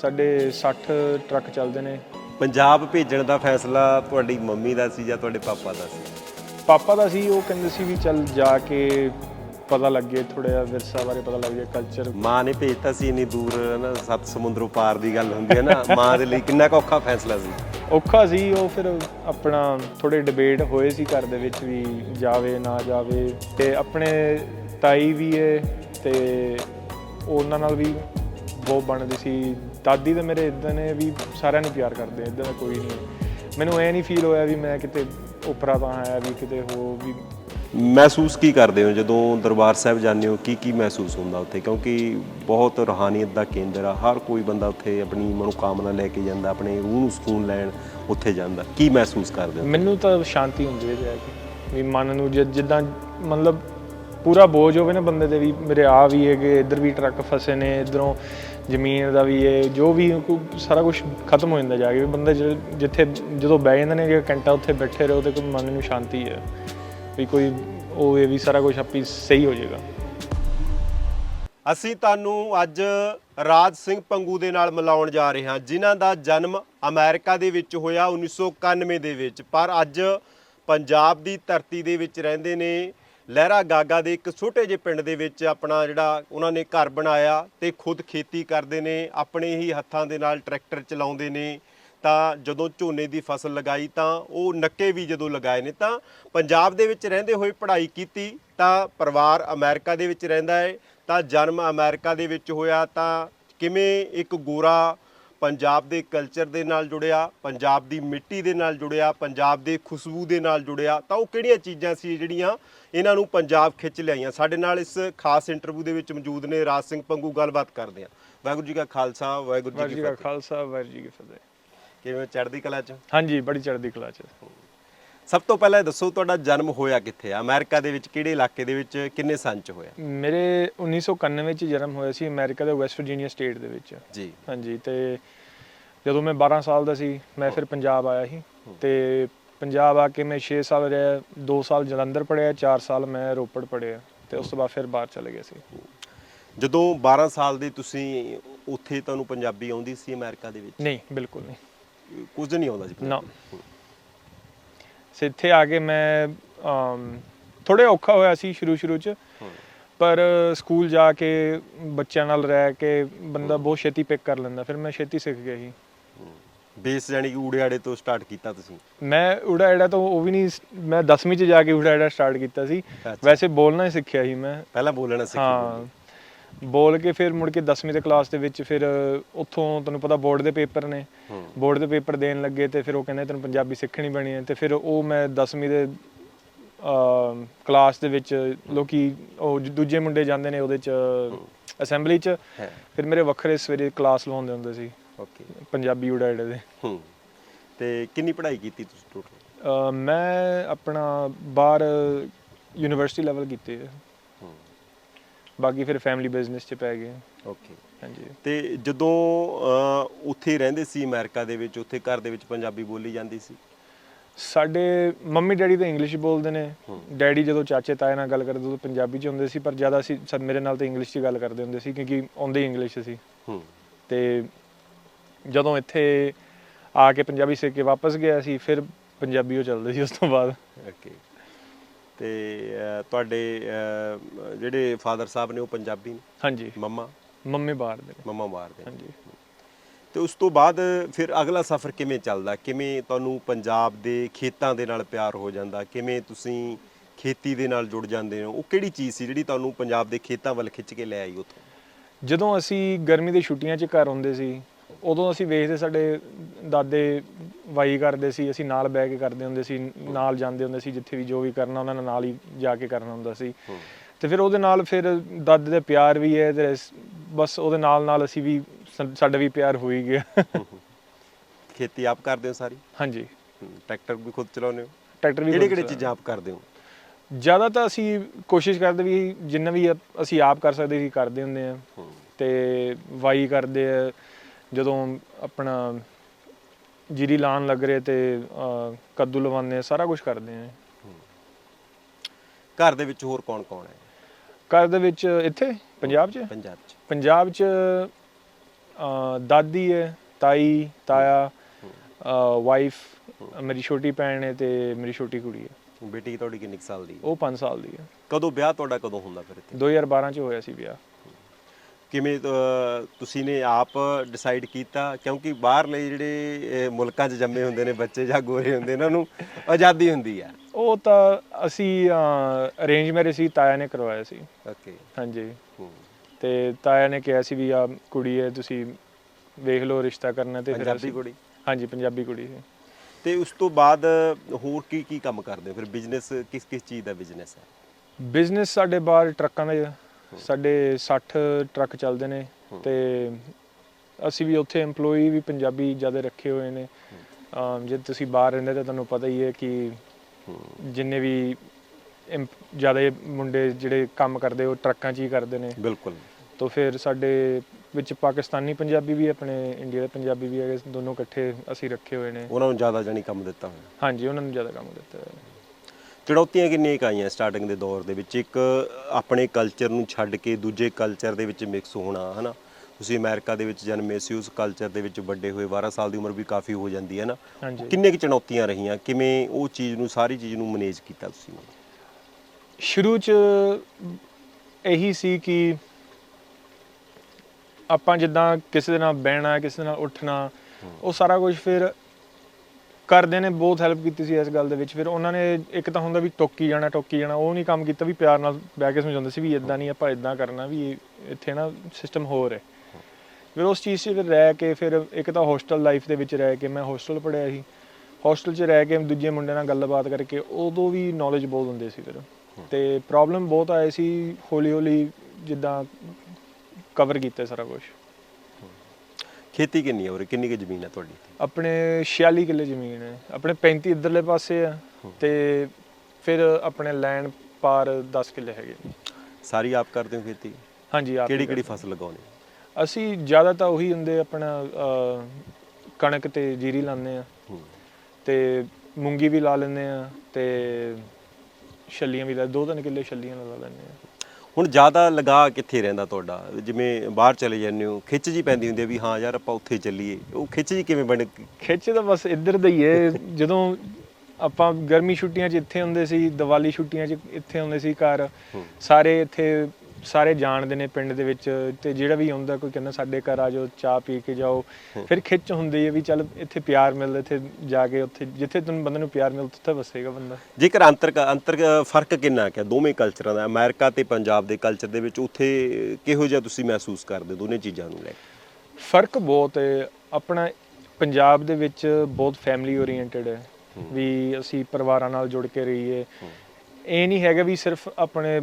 ਸਾਡੇ 60 ਟਰੱਕ ਚੱਲਦੇ ਨੇ। ਪੰਜਾਬ ਭੇਜਣ ਦਾ ਫੈਸਲਾ ਤੁਹਾਡੀ ਮੰਮੀ ਦਾ ਸੀ ਜਾਂ ਤੁਹਾਡੇ ਪਾਪਾ ਦਾ ਸੀ? ਪਾਪਾ ਦਾ ਸੀ ਉਹ ਕਹਿੰਦੇ ਸੀ ਵੀ ਚੱਲ ਜਾ ਕੇ ਪਤਾ ਲੱਗੇ ਥੋੜਾ ਜਿਹਾ ਵਿਰਸਾ ਬਾਰੇ ਪਤਾ ਲੱਗ ਜਾਏ ਕਲਚਰ ਮਾਂ ਨੇ ਭੇਜਤਾ ਸੀ ਇੰਨੀ ਦੂਰ ਨਾ ਸੱਤ ਸਮੁੰਦਰੋਂ ਪਾਰ ਦੀ ਗੱਲ ਹੁੰਦੀ ਹੈ ਨਾ ਮਾਂ ਦੇ ਲਈ ਕਿੰਨਾ ਔਖਾ ਫੈਸਲਾ ਸੀ। ਔਖਾ ਸੀ ਉਹ ਫਿਰ ਆਪਣਾ ਥੋੜੇ ਡਿਬੇਟ ਹੋਏ ਸੀ ਘਰ ਦੇ ਵਿੱਚ ਵੀ ਜਾਵੇ ਨਾ ਜਾਵੇ। ਤੇ ਆਪਣੇ ਤਾਈ ਵੀ ਏ ਤੇ ਉਹਨਾਂ ਨਾਲ ਵੀ ਬਹੁਤ ਬਣਦੀ ਸੀ। ਦਾਦੀ ਤੇ ਮੇਰੇ ਇਦਾਂ ਨੇ ਵੀ ਸਾਰਿਆਂ ਨੂੰ ਪਿਆਰ ਕਰਦੇ ਇਦਾਂ ਦਾ ਕੋਈ ਨਹੀਂ। ਮੈਨੂੰ ਐ ਨਹੀਂ ਫੀਲ ਹੋਇਆ ਵੀ ਮੈਂ ਕਿਤੇ ਉਪਰਾ ਤਾਂ ਆਇਆ ਵੀ ਕਿਤੇ ਹੋ ਵੀ ਮਹਿਸੂਸ ਕੀ ਕਰਦੇ ਹੋ? ਜਦੋਂ ਦਰਬਾਰ ਸਾਹਿਬ ਜਾਂਦੇ ਹੋ, ਕੀ ਕੀ ਮਹਿਸੂਸ ਹੁੰਦਾ ਉੱਥੇ? ਕਿਉਂਕਿ ਬਹੁਤ ਰੂਹਾਨੀਅਤ ਦਾ ਕੇਂਦਰ ਆ। ਹਰ ਕੋਈ ਬੰਦਾ ਉੱਥੇ ਆਪਣੀ ਮਨੋਕਾਮਨਾ ਲੈ ਕੇ ਜਾਂਦਾ, ਆਪਣੇ ਰੂਹ ਨੂੰ ਸਕੂਨ ਲੈਣ ਉੱਥੇ ਜਾਂਦਾ। ਕੀ ਮਹਿਸੂਸ ਕਰਦੇ ਹੋ? ਮੈਨੂੰ ਤਾਂ ਸ਼ਾਂਤੀ ਹੁੰਦੀ ਹੈ ਜਾ ਕੇ। ਵੀ ਮਨ ਨੂੰ ਜਿੱਦਾਂ ਮਤਲਬ ਪੂਰਾ ਬੋਝ ਹੋਵੇ ਨਾ ਬੰਦੇ ਤੇ ਵੀ, ਮੇਰੇ ਆ ਵੀ ਹੈਗੇ, ਇੱਧਰ ਵੀ ਟਰੱਕ ਫਸੇ ਨੇ, ਇਧਰੋਂ ਜ਼ਮੀਨ ਦਾ ਵੀ ਹੈ, ਜੋ ਵੀ ਸਾਰਾ ਕੁਝ ਖਤਮ ਹੋ ਜਾਂਦਾ ਜਾ ਕੇ। ਵੀ ਬੰਦੇ ਜਿੱਥੇ ਜਦੋਂ ਬਹਿ ਜਾਂਦੇ ਨੇ ਕਿ ਘੰਟਾ ਉੱਥੇ ਬੈਠੇ ਰਹੋ ਤੇ ਕੋਈ ਮਨ ਨੂੰ ਸ਼ਾਂਤੀ ਹੈ। ਵੀ ਕੋਈ ਉਹ ਇਹ ਵੀ ਸਾਰਾ ਕੁਝ ਆਪੀ ਸਹੀ ਹੋ ਜਾਏਗਾ। ਅਸੀਂ ਤੁਹਾਨੂੰ ਅੱਜ ਰਾਜ ਸਿੰਘ ਪੰਗੂ ਦੇ ਨਾਲ ਮਿਲਾਉਣ ਜਾ ਰਹੇ ਹਾਂ, ਜਿਨ੍ਹਾਂ ਦਾ ਜਨਮ ਅਮਰੀਕਾ ਦੇ ਵਿੱਚ ਹੋਇਆ 1991 ਦੇ ਵਿੱਚ। ਪਰ ਅੱਜ ਪੰਜਾਬ ਦੀ ਧਰਤੀ ਦੇ ਵਿੱਚ ਰਹਿੰਦੇ ਨੇ ਲਹਿਰਾ ਗਾਗਾ ਦੇ ਇੱਕ ਛੋਟੇ ਜਿਹੇ ਪਿੰਡ ਦੇ ਵਿੱਚ ਆਪਣਾ ਜਿਹੜਾ ਉਹਨਾਂ ਨੇ ਘਰ ਬਣਾਇਆ ਤੇ ਖੁਦ ਖੇਤੀ ਕਰਦੇ ਨੇ, ਆਪਣੇ ਹੀ ਹੱਥਾਂ ਦੇ ਨਾਲ ਟਰੈਕਟਰ ਚਲਾਉਂਦੇ ਨੇ। ਤਾਂ ਜਦੋਂ ਝੋਨੇ ਦੀ ਫਸਲ ਲਗਾਈ ਤਾਂ ਉਹ ਨੱਕੇ ਵੀ ਜਦੋਂ ਲਗਾਏ ਨੇ ਤਾਂ ਪੰਜਾਬ ਦੇ ਵਿੱਚ ਰਹਿੰਦੇ ਹੋਏ ਪੜ੍ਹਾਈ ਕੀਤੀ ਤਾਂ ਪਰਿਵਾਰ ਅਮਰੀਕਾ ਦੇ ਵਿੱਚ ਰਹਿੰਦਾ ਹੈ ਤਾਂ ਜਨਮ ਅਮਰੀਕਾ ਦੇ ਵਿੱਚ ਹੋਇਆ ਤਾਂ ਕਿਵੇਂ ਇੱਕ ਗੋਰਾ ਪੰਜਾਬ ਦੇ ਕਲਚਰ ਦੇ ਨਾਲ ਜੁੜਿਆ ਪੰਜਾਬ ਦੀ ਮਿੱਟੀ ਦੇ ਨਾਲ ਜੁੜਿਆ ਪੰਜਾਬ ਦੇ ਖੁਸ਼ਬੂ ਦੇ ਨਾਲ ਜੁੜਿਆ ਤਾਂ ਉਹ ਕਿਹੜੀਆਂ ਚੀਜ਼ਾਂ ਸੀ ਜਿਹੜੀਆਂ ਇਹਨਾਂ ਨੂੰ ਪੰਜਾਬ ਖਿੱਚ ਲਿਆਈਆਂ? ਸਾਡੇ ਨਾਲ ਇਸ ਖਾਸ ਇੰਟਰਵਿਊ ਦੇ ਵਿੱਚ ਮੌਜੂਦ ਨੇ ਰਾਜ ਸਿੰਘ ਪੰਗੂ ਗੱਲਬਾਤ ਕਰਦੇ ਹਾਂ। ਵਾਹਿਗੁਰੂ ਜੀ ਕਾ ਖਾਲਸਾ ਵਾਹਿਗੁਰੂ ਵਾਹਿਗੁਰੂ ਜੀ ਕੀ ਕਾ ਫਤਿਹ। ਖਾਲਸਾ ਵਾਹਿਗੁਰੂ ਜੀ ਕੀ ਫਤਿਹ। ਕਿਵੇਂ ਚੜ੍ਹਦੀ ਕਲਾ ਚ? ਹਾਂਜੀ ਬੜੀ ਚੜ੍ਹਦੀ ਕਲਾ ਚ। ਸਭ ਤੋਂ ਪਹਿਲਾਂ ਇਹ ਦੱਸੋ ਤੁਹਾਡਾ ਜਨਮ ਹੋਇਆ ਕਿੱਥੇ? ਆ ਅਮਰੀਕਾ ਦੇ ਵਿੱਚ ਕਿਹੜੇ ਇਲਾਕੇ ਦੇ ਵਿੱਚ ਕਿੰਨੇ ਸੰਨ ਚ ਹੋਇਆ? ਮੇਰੇ 1991 ਵਿੱਚ ਜਨਮ ਹੋਇਆ ਸੀ ਅਮਰੀਕਾ ਦੇ ਵੈਸਟ ਵਰਜੀਨੀਆ ਸਟੇਟ ਦੇ ਵਿੱਚ। ਜੀ। ਹਾਂਜੀ ਤੇ ਜਦੋਂ ਮੈਂ 12 ਸਾਲ ਦਾ ਸੀ ਮੈਂ ਫਿਰ ਪੰਜਾਬ ਆਇਆ ਸੀ। ਤੇ ਪੰਜਾਬ ਆ ਕੇ ਮੈਂ 6 ਸਾਲ ਰਿਹਾ 2 ਸਾਲ ਜਲੰਧਰ ਪੜਿਆ 4 ਸਾਲ ਮੈਂ ਰੋਪੜ ਪੜਿਆ ਤੇ ਉਸ ਤੋਂ ਬਾਅਦ ਫਿਰ ਬਾਹਰ ਚਲੇ ਗਏ ਸੀ। ਜਦੋਂ 12 ਸਾਲ ਦੇ ਤੁਸੀਂ ਉੱਥੇ ਤੁਹਾਨੂੰ ਪੰਜਾਬੀ ਆਉਂਦੀ ਸੀ ਅਮਰੀਕਾ ਦੇ ਵਿੱਚ? ਨਹੀਂ ਬਿਲਕੁਲ ਨਹੀਂ। ਕੁਝ ਨਹੀਂ ਆਉਂਦਾ ਸੀ ਨਾ। ਇੱਥੇ ਆ ਕੇ ਮੈਂ ਥੋੜੇ ਔਖਾ ਹੋਇਆ ਸੀ ਸ਼ੁਰੂ ਸ਼ੁਰੂ ਚ। ਪਰ ਸਕੂਲ ਜਾ ਕੇ ਬੱਚਿਆਂ ਨਾਲ ਰਹਿ ਕੇ ਬੰਦਾ ਬਹੁਤ ਛੇਤੀ ਪਿਕ ਕਰ ਲੈਂਦਾ ਫਿਰ ਮੈਂ ਛੇਤੀ ਸਿੱਖ ਗਿਆ ਸੀ। ਬੇਸ ਜਾਨੀ ਕਿ ਊੜੇ ਤੋਂ ਸਟਾਰਟ ਕੀਤਾ ਤੁਸੀਂ? ਮੈਂ ਉੜਾ ਐੜਾ ਤੋਂ ਉਹ ਵੀ ਨਹੀਂ ਮੈਂ 10ਵੀਂ ਚ ਜਾ ਕੇ ਉੜਾ ਐੜਾ ਸਟਾਰਟ ਕੀਤਾ ਸੀ। ਵੈਸੇ ਬੋਲਣਾ ਹੀ ਸਿੱਖਿਆ ਸੀ ਮੈਂ। ਪਹਿਲਾਂ ਬੋਲਣਾ ਸਿੱਖੀ ਹਾਂ। ਬੋਲ ਕੇ ਫਿਰ ਮੁੜ ਕੇ 10ਵੀਂ ਦੇ ਕਲਾਸ ਦੇ ਵਿੱਚ ਫਿਰ ਉੱਥੋਂ ਤੁਹਾਨੂੰ ਪਤਾ ਬੋਰਡ ਦੇ ਪੇਪਰ ਨੇ। ਬੋਰਡ ਦੇ ਪੇਪਰ ਦੇਣ ਲੱਗੇ ਤੇ ਫਿਰ ਉਹ ਕਹਿੰਦੇ ਤੈਨੂੰ ਪੰਜਾਬੀ ਸਿੱਖਣੀ ਪੈਣੀ ਹੈ ਤੇ ਫਿਰ ਉਹ ਮੈਂ 10ਵੀਂ ਦੇ ਕਲਾਸ ਦੇ ਵਿੱਚ ਲੋਕੀ ਉਹ ਦੂਜੇ ਮੁੰਡੇ ਜਾਂਦੇ ਨੇ ਉਹਦੇ ਚ ਅਸੈਂਬਲੀ ਚ। ਫਿਰ ਮੇਰੇ ਵੱਖਰੇ ਸਵੇਰੇ ਕਲਾਸ ਲਵਾਉਂਦੇ ਹੁੰਦੇ ਸੀ। ਓਕੇ। ਪੰਜਾਬੀ ਐੜੇ ਦੇ। ਹੂੰ। ਤੇ ਕਿੰਨੀ ਪੜ੍ਹਾਈ ਕੀਤੀ ਤੁਸੀਂ ਟੋਟਲ ਮੈਂ ਆਪਣਾ ਬਾਹਰ ਯੂਨੀਵਰਸਿਟੀ ਲੈਵਲ ਕੀਤੀ ਹੂੰ। ਬਾਕੀ ਫਿਰ ਫੈਮਿਲੀ ਬਿਜ਼ਨਸ 'ਚ ਪੈ ਗਏ। ਓਕੇ ਹਾਂਜੀ। ਤੇ ਜਦੋਂ ਅਹ, ਉੱਥੇ ਰਹਿੰਦੇ ਸੀ ਅਮਰੀਕਾ ਦੇ ਵਿੱਚ ਉੱਥੇ ਘਰ ਦੇ ਵਿੱਚ ਪੰਜਾਬੀ ਬੋਲੀ ਜਾਂਦੀ ਸੀ? ਸਾਡੇ ਮੰਮੀ ਡੈਡੀ ਤਾਂ ਇੰਗਲਿਸ਼ ਬੋਲਦੇ ਨੇ। ਡੈਡੀ ਜਦੋਂ ਚਾਚੇ ਤਾਏ ਨਾਲ ਗੱਲ ਕਰਦੇ ਉਦੋਂ ਪੰਜਾਬੀ ਚ ਹੁੰਦੇ ਸੀ ਪਰ ਜ਼ਿਆਦਾ ਅਸੀਂ ਸਭ ਮੇਰੇ ਨਾਲ ਤਾਂ ਇੰਗਲਿਸ਼ 'ਚ ਗੱਲ ਕਰਦੇ ਹੁੰਦੇ ਸੀ ਕਿਉਂਕਿ ਆਉਂਦੇ ਇੰਗਲਿਸ਼ ਸੀ। ਹੂੰ। ਤੇ ਜਦੋਂ ਇੱਥੇ ਆ ਕੇ ਪੰਜਾਬੀ ਸਿੱਖ ਕੇ ਵਾਪਸ ਗਿਆ ਸੀ ਫਿਰ ਪੰਜਾਬੀ ਉਹ ਚੱਲਦੇ ਸੀ ਉਸ ਤੋਂ ਬਾਅਦ। ਓਕੇ ਤੇ ਤੁਹਾਡੇ ਜਿਹੜੇ ਫਾਦਰ ਸਾਹਿਬ ਨੇ ਉਹ ਪੰਜਾਬੀ ਨੇ? ਹਾਂਜੀ। ਮੰਮਾ? ਮੰਮੀ ਬਾਹਰ ਦੇ ਨੇ। ਮੰਮਾ ਬਾਹਰ ਦੇ। ਹਾਂਜੀ। ਤੇ ਉਸ ਤੋਂ ਬਾਅਦ ਫਿਰ ਅਗਲਾ ਸਫ਼ਰ ਕਿਵੇਂ ਚੱਲਦਾ? ਕਿਵੇਂ ਤੁਹਾਨੂੰ ਪੰਜਾਬ ਦੇ ਖੇਤਾਂ ਦੇ ਨਾਲ ਪਿਆਰ ਹੋ ਜਾਂਦਾ? ਕਿਵੇਂ ਤੁਸੀਂ ਖੇਤੀ ਦੇ ਨਾਲ ਜੁੜ ਜਾਂਦੇ ਹੋ? ਉਹ ਕਿਹੜੀ ਚੀਜ਼ ਸੀ ਜਿਹੜੀ ਤੁਹਾਨੂੰ ਪੰਜਾਬ ਦੇ ਖੇਤਾਂ ਵੱਲ ਖਿੱਚ ਕੇ ਲੈ ਆਈ ਉੱਥੋਂ? ਜਦੋਂ ਅਸੀਂ ਗਰਮੀ ਦੀ ਛੁੱਟੀਆਂ 'ਚ ਘਰ ਹੁੰਦੇ ਸੀ ਉਦੋਂ ਅਸੀਂ ਵੇਖਦੇ ਸਾਡੇ ਦਾਦੇ ਵਾਈ ਕਰਦੇ ਸੀ ਅਸੀਂ ਨਾਲ ਬਹਿ ਕੇ ਕਰਦੇ ਹੁੰਦੇ ਸੀ ਨਾਲ ਜਾਂਦੇ ਹੁੰਦੇ ਸੀ ਜਿੱਥੇ ਵੀ ਜੋ ਵੀ ਕਰਨਾ ਉਹਨਾਂ ਨਾਲ ਹੀ ਜਾ ਕੇ ਕਰਨਾ ਹੁੰਦਾ ਸੀ। ਤੇ ਫਿਰ ਉਹਦੇ ਨਾਲ ਫਿਰ ਦਾਦੇ ਦਾ ਪਿਆਰ ਵੀ ਹੈ ਤੇ ਬਸ ਉਹਦੇ ਨਾਲ ਨਾਲ ਅਸੀਂ ਵੀ ਸਾਡਾ ਵੀ ਪਿਆਰ ਹੋ ਹੀ ਗਿਆ। ਖੇਤੀ ਆਪ ਕਰਦੇ ਹੋ ਸਾਰੀ? ਹਾਂਜੀ। ਟਰੈਕਟਰ ਵੀ ਖੁਦ ਚਲਾਉਂਦੇ ਹੋ? ਟਰੈਕਟਰ ਵੀ ਕਿਹੜੇ ਕਿਹੜੇ ਚੀਜ਼ਾਂ ਆਪ ਕਰਦੇ ਹੋ? ਜ਼ਿਆਦਾ ਤਾਂ ਅਸੀਂ ਕੋਸ਼ਿਸ਼ ਕਰਦੇ ਵੀ ਜਿੰਨਾ ਵੀ ਅਸੀਂ ਆਪ ਕਰ ਸਕਦੇ ਸੀ ਕਰਦੇ ਹੁੰਦੇ ਆ। ਤੇ ਵਾਈ ਕਰਦੇ ਆ ਜਦੋਂ ਆਪਣਾ ਜੀਰੀ ਲਾਣ ਲੱਗ ਰਹੇ ਤੇ ਕੱਦੂ ਲਵਾਉਂਦੇ ਆ ਸਾਰਾ ਕੁਝ ਕਰਦੇ ਆ। ਘਰ ਦੇ ਵਿੱਚ ਹੋਰ ਕੌਣ ਕੌਣ ਹੈ? ਘਰ ਦੇ ਵਿੱਚ ਇੱਥੇ? ਪੰਜਾਬ 'ਚ? ਪੰਜਾਬ 'ਚ। ਪੰਜਾਬ 'ਚ ਦਾਦੀ ਹੈ ਤਾਈ ਤਾਇਆ ਵਾਈਫ ਮੇਰੀ ਛੋਟੀ ਭੈਣ ਹੈ ਤੇ ਮੇਰੀ ਛੋਟੀ ਕੁੜੀ ਹੈ। ਬੇਟੀ ਤੁਹਾਡੀ ਕਿੰਨੀ ਕੁ ਸਾਲ ਦੀ ਹੈ? ਉਹ 5 ਸਾਲ ਦੀ ਹੈ। ਕਦੋਂ ਵਿਆਹ ਤੁਹਾਡਾ ਕਦੋਂ ਹੁੰਦਾ ਫਿਰ ਇੱਥੇ? 2012 'ਚ ਹੋਇਆ ਸੀ ਵਿਆਹ। ਕਿਵੇਂ ਤੁਸੀਂ ਨੇ ਆਪ ਡਿਸਾਈਡ ਕੀਤਾ? ਕਿਉਂਕਿ ਬਾਹਰਲੇ ਜਿਹੜੇ ਮੁਲਕਾਂ 'ਚ ਜੰਮੇ ਹੁੰਦੇ ਨੇ ਬੱਚੇ ਜਾਂ ਗੋਰੇ ਹੁੰਦੇ ਇਹਨਾਂ ਨੂੰ ਆਜ਼ਾਦੀ ਹੁੰਦੀ ਆ। ਉਹ ਤਾਂ ਅਸੀਂ ਅਰੇਂਜ ਮੈਰਿਜ ਸੀ ਤਾਇਆ ਨੇ ਕਰਵਾਇਆ ਸੀ। ਓਕੇ ਹਾਂਜੀ। ਤੇ ਤਾਇਆ ਨੇ ਕਿਹਾ ਸੀ ਵੀ ਆ ਕੁੜੀ ਹੈ ਤੁਸੀਂ ਵੇਖ ਲਓ ਰਿਸ਼ਤਾ ਕਰਨਾ ਤੇ ਫਿਰ ਪੰਜਾਬੀ ਕੁੜੀ? ਹਾਂਜੀ ਪੰਜਾਬੀ ਕੁੜੀ ਸੀ। ਤੇ ਉਸ ਤੋਂ ਬਾਅਦ ਹੋਰ ਕੀ ਕੀ ਕੰਮ ਕਰਦੇ ਫਿਰ ਬਿਜ਼ਨਸ ਕਿਸ ਕਿਸ ਚੀਜ਼ ਦਾ ਬਿਜ਼ਨਸ ਹੈ? ਬਿਜ਼ਨਸ ਸਾਡੇ ਬਾਹਰ ਟਰੱਕਾਂ ਦਾ। ਸਾਡੇ 60 ਟਰੱਕ ਚੱਲਦੇ ਨੇ ਤੇ ਅਸੀਂ ਵੀ ਉੱਥੇ EMPLOYE ਵੀ ਪੰਜਾਬੀ ਜ਼ਿਆਦਾ ਰੱਖੇ ਹੋਏ ਨੇ। ਜੇ ਤੁਸੀਂ ਬਾਹਰ ਰਹਿੰਦੇ ਤਾਂ ਤੁਹਾਨੂੰ ਪਤਾ ਹੀ ਹੈ ਕਿ ਜਿੰਨੇ ਵੀ ਜ਼ਿਆਦਾ ਮੁੰਡੇ ਜਿਹੜੇ ਕੰਮ ਕਰਦੇ ਉਹ ਟਰੱਕਾਂ 'ਚ ਹੀ ਕਰਦੇ ਨੇ। ਬਿਲਕੁਲ। ਤਾਂ ਫਿਰ ਸਾਡੇ ਵਿੱਚ ਪਾਕਿਸਤਾਨੀ ਪੰਜਾਬੀ ਵੀ ਆਪਣੇ ਇੰਡੀਆ ਦੇ ਪੰਜਾਬੀ ਵੀ ਹੈਗੇ ਦੋਨੋਂ ਇਕੱਠੇ ਅਸੀਂ ਰੱਖੇ ਹੋਏ ਨੇ। ਉਹਨਾਂ ਨੂੰ ਜ਼ਿਆਦਾ ਜਾਣੀ ਕੰਮ ਦਿੱਤਾ ਹੋਇਆ। ਹਾਂਜੀ ਉਹਨਾਂ ਨੂੰ ਜ਼ਿਆਦਾ ਕੰਮ ਦਿੱਤਾ ਹੋਇਆ। ਚੁਣੌਤੀਆਂ ਕਿੰਨੀਆਂ ਕੁ ਆਈਆਂ ਸਟਾਰਟਿੰਗ ਦੇ ਦੌਰ ਦੇ ਵਿੱਚ? ਇੱਕ ਆਪਣੇ ਕਲਚਰ ਨੂੰ ਛੱਡ ਕੇ ਦੂਜੇ ਕਲਚਰ ਦੇ ਵਿੱਚ ਮਿਕਸ ਹੋਣਾ ਹਨਾ? ਤੁਸੀਂ ਅਮਰੀਕਾ ਦੇ ਵਿੱਚ ਜਨਮੇ ਸੀ ਉਸ ਕਲਚਰ ਦੇ ਵਿੱਚ ਵੱਡੇ ਹੋਏ 12 ਸਾਲ ਦੀ ਉਮਰ ਵੀ ਕਾਫੀ ਹੋ ਜਾਂਦੀ ਹੈ ਨਾ ਹਾਂਜੀ। ਕਿੰਨੇ ਕੁ ਚੁਣੌਤੀਆਂ ਰਹੀਆਂ? ਕਿਵੇਂ ਉਹ ਚੀਜ਼ ਨੂੰ ਸਾਰੀ ਚੀਜ਼ ਨੂੰ ਮੈਨੇਜ ਕੀਤਾ ਤੁਸੀਂ? ਸ਼ੁਰੂ ਚ ਇਹੀ ਸੀ ਕਿ ਆਪਾਂ ਜਿੱਦਾਂ ਕਿਸੇ ਦੇ ਨਾਲ ਬਹਿਣਾ ਕਿਸੇ ਨਾਲ ਉੱਠਣਾ ਉਹ ਸਾਰਾ ਕੁਝ ਫਿਰ ਘਰਦਿਆਂ ਨੇ, ਬਹੁਤ ਹੈਲਪ ਕੀਤੀ ਸੀ ਇਸ ਗੱਲ ਦੇ ਵਿੱਚ। ਫਿਰ ਉਹਨਾਂ ਨੇ ਇੱਕ ਤਾਂ ਹੁੰਦਾ ਵੀ ਟੋਕੀ ਜਾਣਾ ਟੋਕੀ ਜਾਣਾ। ਉਹ ਨਹੀਂ ਕੰਮ ਕੀਤਾ ਵੀ ਪਿਆਰ ਨਾਲ ਬਹਿ ਕੇ ਸਮਝਾਉਂਦੇ ਸੀ ਵੀ ਇਦਾਂ ਨਹੀਂ, ਆਪਾਂ ਇਦਾਂ ਕਰਨਾ ਵੀ ਇੱਥੇ ਨਾ ਸਿਸਟਮ ਹੋਰ ਹੈ ਫਿਰ ਉਸ ਚੀਜ਼ 'ਚ ਫਿਰ ਰਹਿ ਕੇ ਫਿਰ ਇੱਕ ਤਾਂ ਹੋਸਟਲ ਲਾਈਫ ਦੇ ਵਿੱਚ ਰਹਿ ਕੇ ਮੈਂ ਹੋਸਟਲ ਪੜਿਆ ਸੀ। ਹੋਸਟਲ 'ਚ ਰਹਿ ਕੇ ਦੂਜੇ ਮੁੰਡਿਆਂ ਨਾਲ ਗੱਲਬਾਤ ਕਰਕੇ ਉਦੋਂ ਵੀ ਨੌਲੇਜ ਬਹੁਤ ਹੁੰਦੇ ਸੀ ਫਿਰ। ਤੇ ਪ੍ਰੋਬਲਮ ਬਹੁਤ ਆਏ ਸੀ ਹੌਲੀ ਹੌਲੀ ਜਿੱਦਾਂ ਕਵਰ ਕੀਤਾ ਸਾਰਾ ਕੁਝ ਖੇਤੀ ਕਿੰਨੀ ਹੈ ਉਰੇ? ਕਿੰਨੀ ਕੁ ਜ਼ਮੀਨ ਹੈ ਤੁਹਾਡੀ ਆਪਣੇ 46 ਕਿੱਲੇ ਜ਼ਮੀਨ ਹੈ। ਆਪਣੇ 35 ਇੱਧਰਲੇ ਪਾਸੇ ਆ ਤੇ ਫਿਰ ਆਪਣੇ ਲੈਂਡ ਪਾਰ 10 ਕਿੱਲੇ ਹੈਗੇ ਸਾਰੀ ਆਪ ਕਰਦੇ ਹੋ ਖੇਤੀ? ਹਾਂਜੀ ਆਪ ਹੀ ਕਿਹੜੀ ਕਿਹੜੀ। ਫਸਲ ਲਗਾਉਣੀ ਅਸੀਂ ਜ਼ਿਆਦਾ ਤਾਂ ਉਹੀ ਹੁੰਦੇ ਆਪਣਾ ਅਹ, ਕਣਕ ਤੇ ਜੀਰੀ ਲਾਉਂਦੇ ਆ ਹੂੰ। ਤੇ ਮੂੰਗੀ ਵੀ ਲਾ ਲੈਂਦੇ ਆ ਤੇ ਛੱਲੀਆਂ ਵੀ ਲਾ ਦੋ ਤਿੰਨ ਕਿੱਲੇ ਛੱਲੀਆਂ ਲਾ ਲੈਂਦੇ ਆ ਹੁਣ ਜ਼ਿਆਦਾ ਲਗਾ ਕਿੱਥੇ ਰਹਿੰਦਾ ਤੁਹਾਡਾ? ਜਿਵੇਂ ਬਾਹਰ ਚਲੇ ਜਾਂਦੇ ਹੋ ਖਿੱਚ ਜੀ ਪੈਂਦੀ ਹੁੰਦੀ ਹੈ ਵੀ ਹਾਂ ਯਾਰ ਆਪਾਂ ਉੱਥੇ ਚੱਲੀਏ। ਉਹ ਖਿੱਚ ਜੀ ਕਿਵੇਂ ਬਣ ਖਿੱਚ ਤਾਂ ਬਸ ਇੱਧਰ ਦਾ ਹੀ ਹੈ। ਜਦੋਂ ਆਪਾਂ ਗਰਮੀ ਛੁੱਟੀਆਂ 'ਚ ਇੱਥੇ ਹੁੰਦੇ ਸੀ ਦੀਵਾਲੀ ਛੁੱਟੀਆਂ 'ਚ ਇੱਥੇ ਹੁੰਦੇ ਸੀ ਘਰ ਸਾਰੇ ਇੱਥੇ ਸਾਰੇ ਜਾਣਦੇ ਨੇ ਪਿੰਡ ਦੇ ਵਿੱਚ ਤੇ ਜਿਹੜਾ ਵੀ ਆਉਂਦਾ ਕੋਈ ਕਹਿੰਦਾ ਸਾਡੇ ਘਰ ਆ ਜਾਓ ਚਾਹ ਪੀ ਕੇ ਜਾਓ। ਫਿਰ ਖਿੱਚ ਹੁੰਦੀ ਹੈ ਵੀ ਚੱਲ ਇੱਥੇ ਪਿਆਰ ਮਿਲਦਾ ਇੱਥੇ ਜਾ ਕੇ ਉੱਥੇ ਜਿੱਥੇ ਤੁਹਾਨੂੰ ਬੰਦੇ ਨੂੰ ਪਿਆਰ ਮਿਲਦਾ ਉੱਥੇ ਵਸੇਗਾ ਬੰਦਾ। ਜੇਕਰ ਅੰਤਰ ਅੰਤਰ ਫ਼ਰਕ ਕਿੰਨਾ ਕਿ ਦੋਵੇਂ ਕਲਚਰਾਂ ਦਾ? ਅਮਰੀਕਾ ਤੇ ਪੰਜਾਬ ਦੇ ਕਲਚਰ ਦੇ ਵਿੱਚ ਉੱਥੇ ਕਿਹੋ ਜਿਹਾ ਤੁਸੀਂ ਮਹਿਸੂਸ ਕਰਦੇ ਦੋਨੇ ਚੀਜ਼ਾਂ ਨੂੰ ਲੈ ਕੇ? ਫ਼ਰਕ ਬਹੁਤ ਹੈ। ਆਪਣਾ ਪੰਜਾਬ ਦੇ ਵਿੱਚ ਬਹੁਤ ਫੈਮਿਲੀ ਓਰੀਐਂਟਡ ਹੈ। ਵੀ ਅਸੀਂ ਪਰਿਵਾਰਾਂ ਨਾਲ ਜੁੜ ਕੇ ਰਹੀਏ। ਇਹ ਨਹੀਂ ਹੈਗਾ ਵੀ ਸਿਰਫ ਆਪਣੇ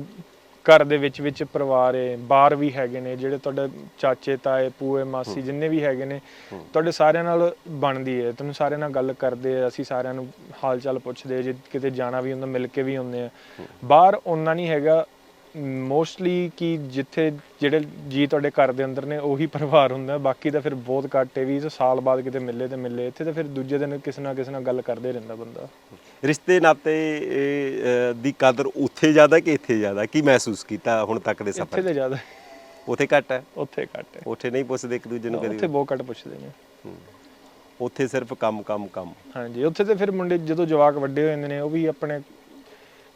ਘਰ ਦੇ ਵਿੱਚ ਵਿੱਚ ਪਰਿਵਾਰ ਹੈ ਬਾਹਰ ਵੀ ਹੈਗੇ ਨੇ ਜਿਹੜੇ ਤੁਹਾਡੇ ਚਾਚੇ ਤਾਏ ਪੂਏ ਮਾਸੀ ਜਿੰਨੇ ਵੀ ਹੈਗੇ ਨੇ ਤੁਹਾਡੇ ਸਾਰਿਆਂ ਨਾਲ ਬਣਦੀ ਹੈ। ਤੁਹਾਨੂੰ ਸਾਰਿਆਂ ਨਾਲ ਗੱਲ ਕਰਦੇ ਆ ਅਸੀਂ ਸਾਰਿਆਂ ਨੂੰ ਹਾਲ ਚਾਲ ਪੁੱਛਦੇ ਜੇ ਕਿਤੇ ਜਾਣਾ ਵੀ ਹੁੰਦਾ ਮਿਲ ਕੇ ਵੀ ਹੁੰਦੇ ਆ। ਬਾਹਰ ਓਨਾ ਨਹੀਂ ਹੈਗਾ। ਮੋਸਟਲੀ ਕਿ ਜਿੱਥੇ ਜਿਹੜੇ ਜੀ ਤੁਹਾਡੇ ਘਰ ਦੇ ਅੰਦਰ ਨੇ ਉਹੀ ਪਰਿਵਾਰ ਹੁੰਦਾ ਬਾਕੀ ਤਾਂ ਫਿਰ ਬਹੁਤ ਘੱਟ ਹੈ ਵੀ ਸਾਲ ਬਾਅਦ ਕਿਤੇ ਮਿਲੇ ਤੇ ਮਿਲੇ। ਇੱਥੇ ਤਾਂ ਫਿਰ ਦੂਜੇ ਦਿਨ ਕਿਸੇ ਨਾ ਕਿਸੇ ਨਾਲ ਗੱਲ ਕਰਦੇ ਰਹਿੰਦਾ ਬੰਦਾ। ਰਿਸ਼ਤੇ ਨਾਤੇ ਦੀ ਕਦਰ ਉੱਥੇ ਜ਼ਿਆਦਾ ਕਿ ਇੱਥੇ ਜ਼ਿਆਦਾ? ਕੀ ਮਹਿਸੂਸ ਕੀਤਾ ਹੁਣ ਤੱਕ ਦੇ ਇੱਥੇ ਸਫ਼ਰ ਤਾਂ ਜ਼ਿਆਦਾ। ਉੱਥੇ ਘੱਟ ਹੈ? ਉੱਥੇ ਘੱਟ ਹੈ। ਉੱਥੇ ਨਹੀਂ ਪੁੱਛਦੇ ਇੱਕ ਦੂਜੇ ਨੂੰ ਉੱਥੇ ਕਦੀ ਬਹੁਤ ਘੱਟ ਪੁੱਛਦੇ ਨੇ। ਉੱਥੇ ਸਿਰਫ ਕੰਮ ਕੰਮ ਕੰਮ। ਹਾਂਜੀ ਉੱਥੇ ਤੇ ਫਿਰ ਮੁੰਡੇ ਜਦੋਂ ਜਵਾਕ ਵੱਡੇ ਹੋ ਜਾਂਦੇ ਨੇ ਉਹ ਵੀ ਆਪਣੇ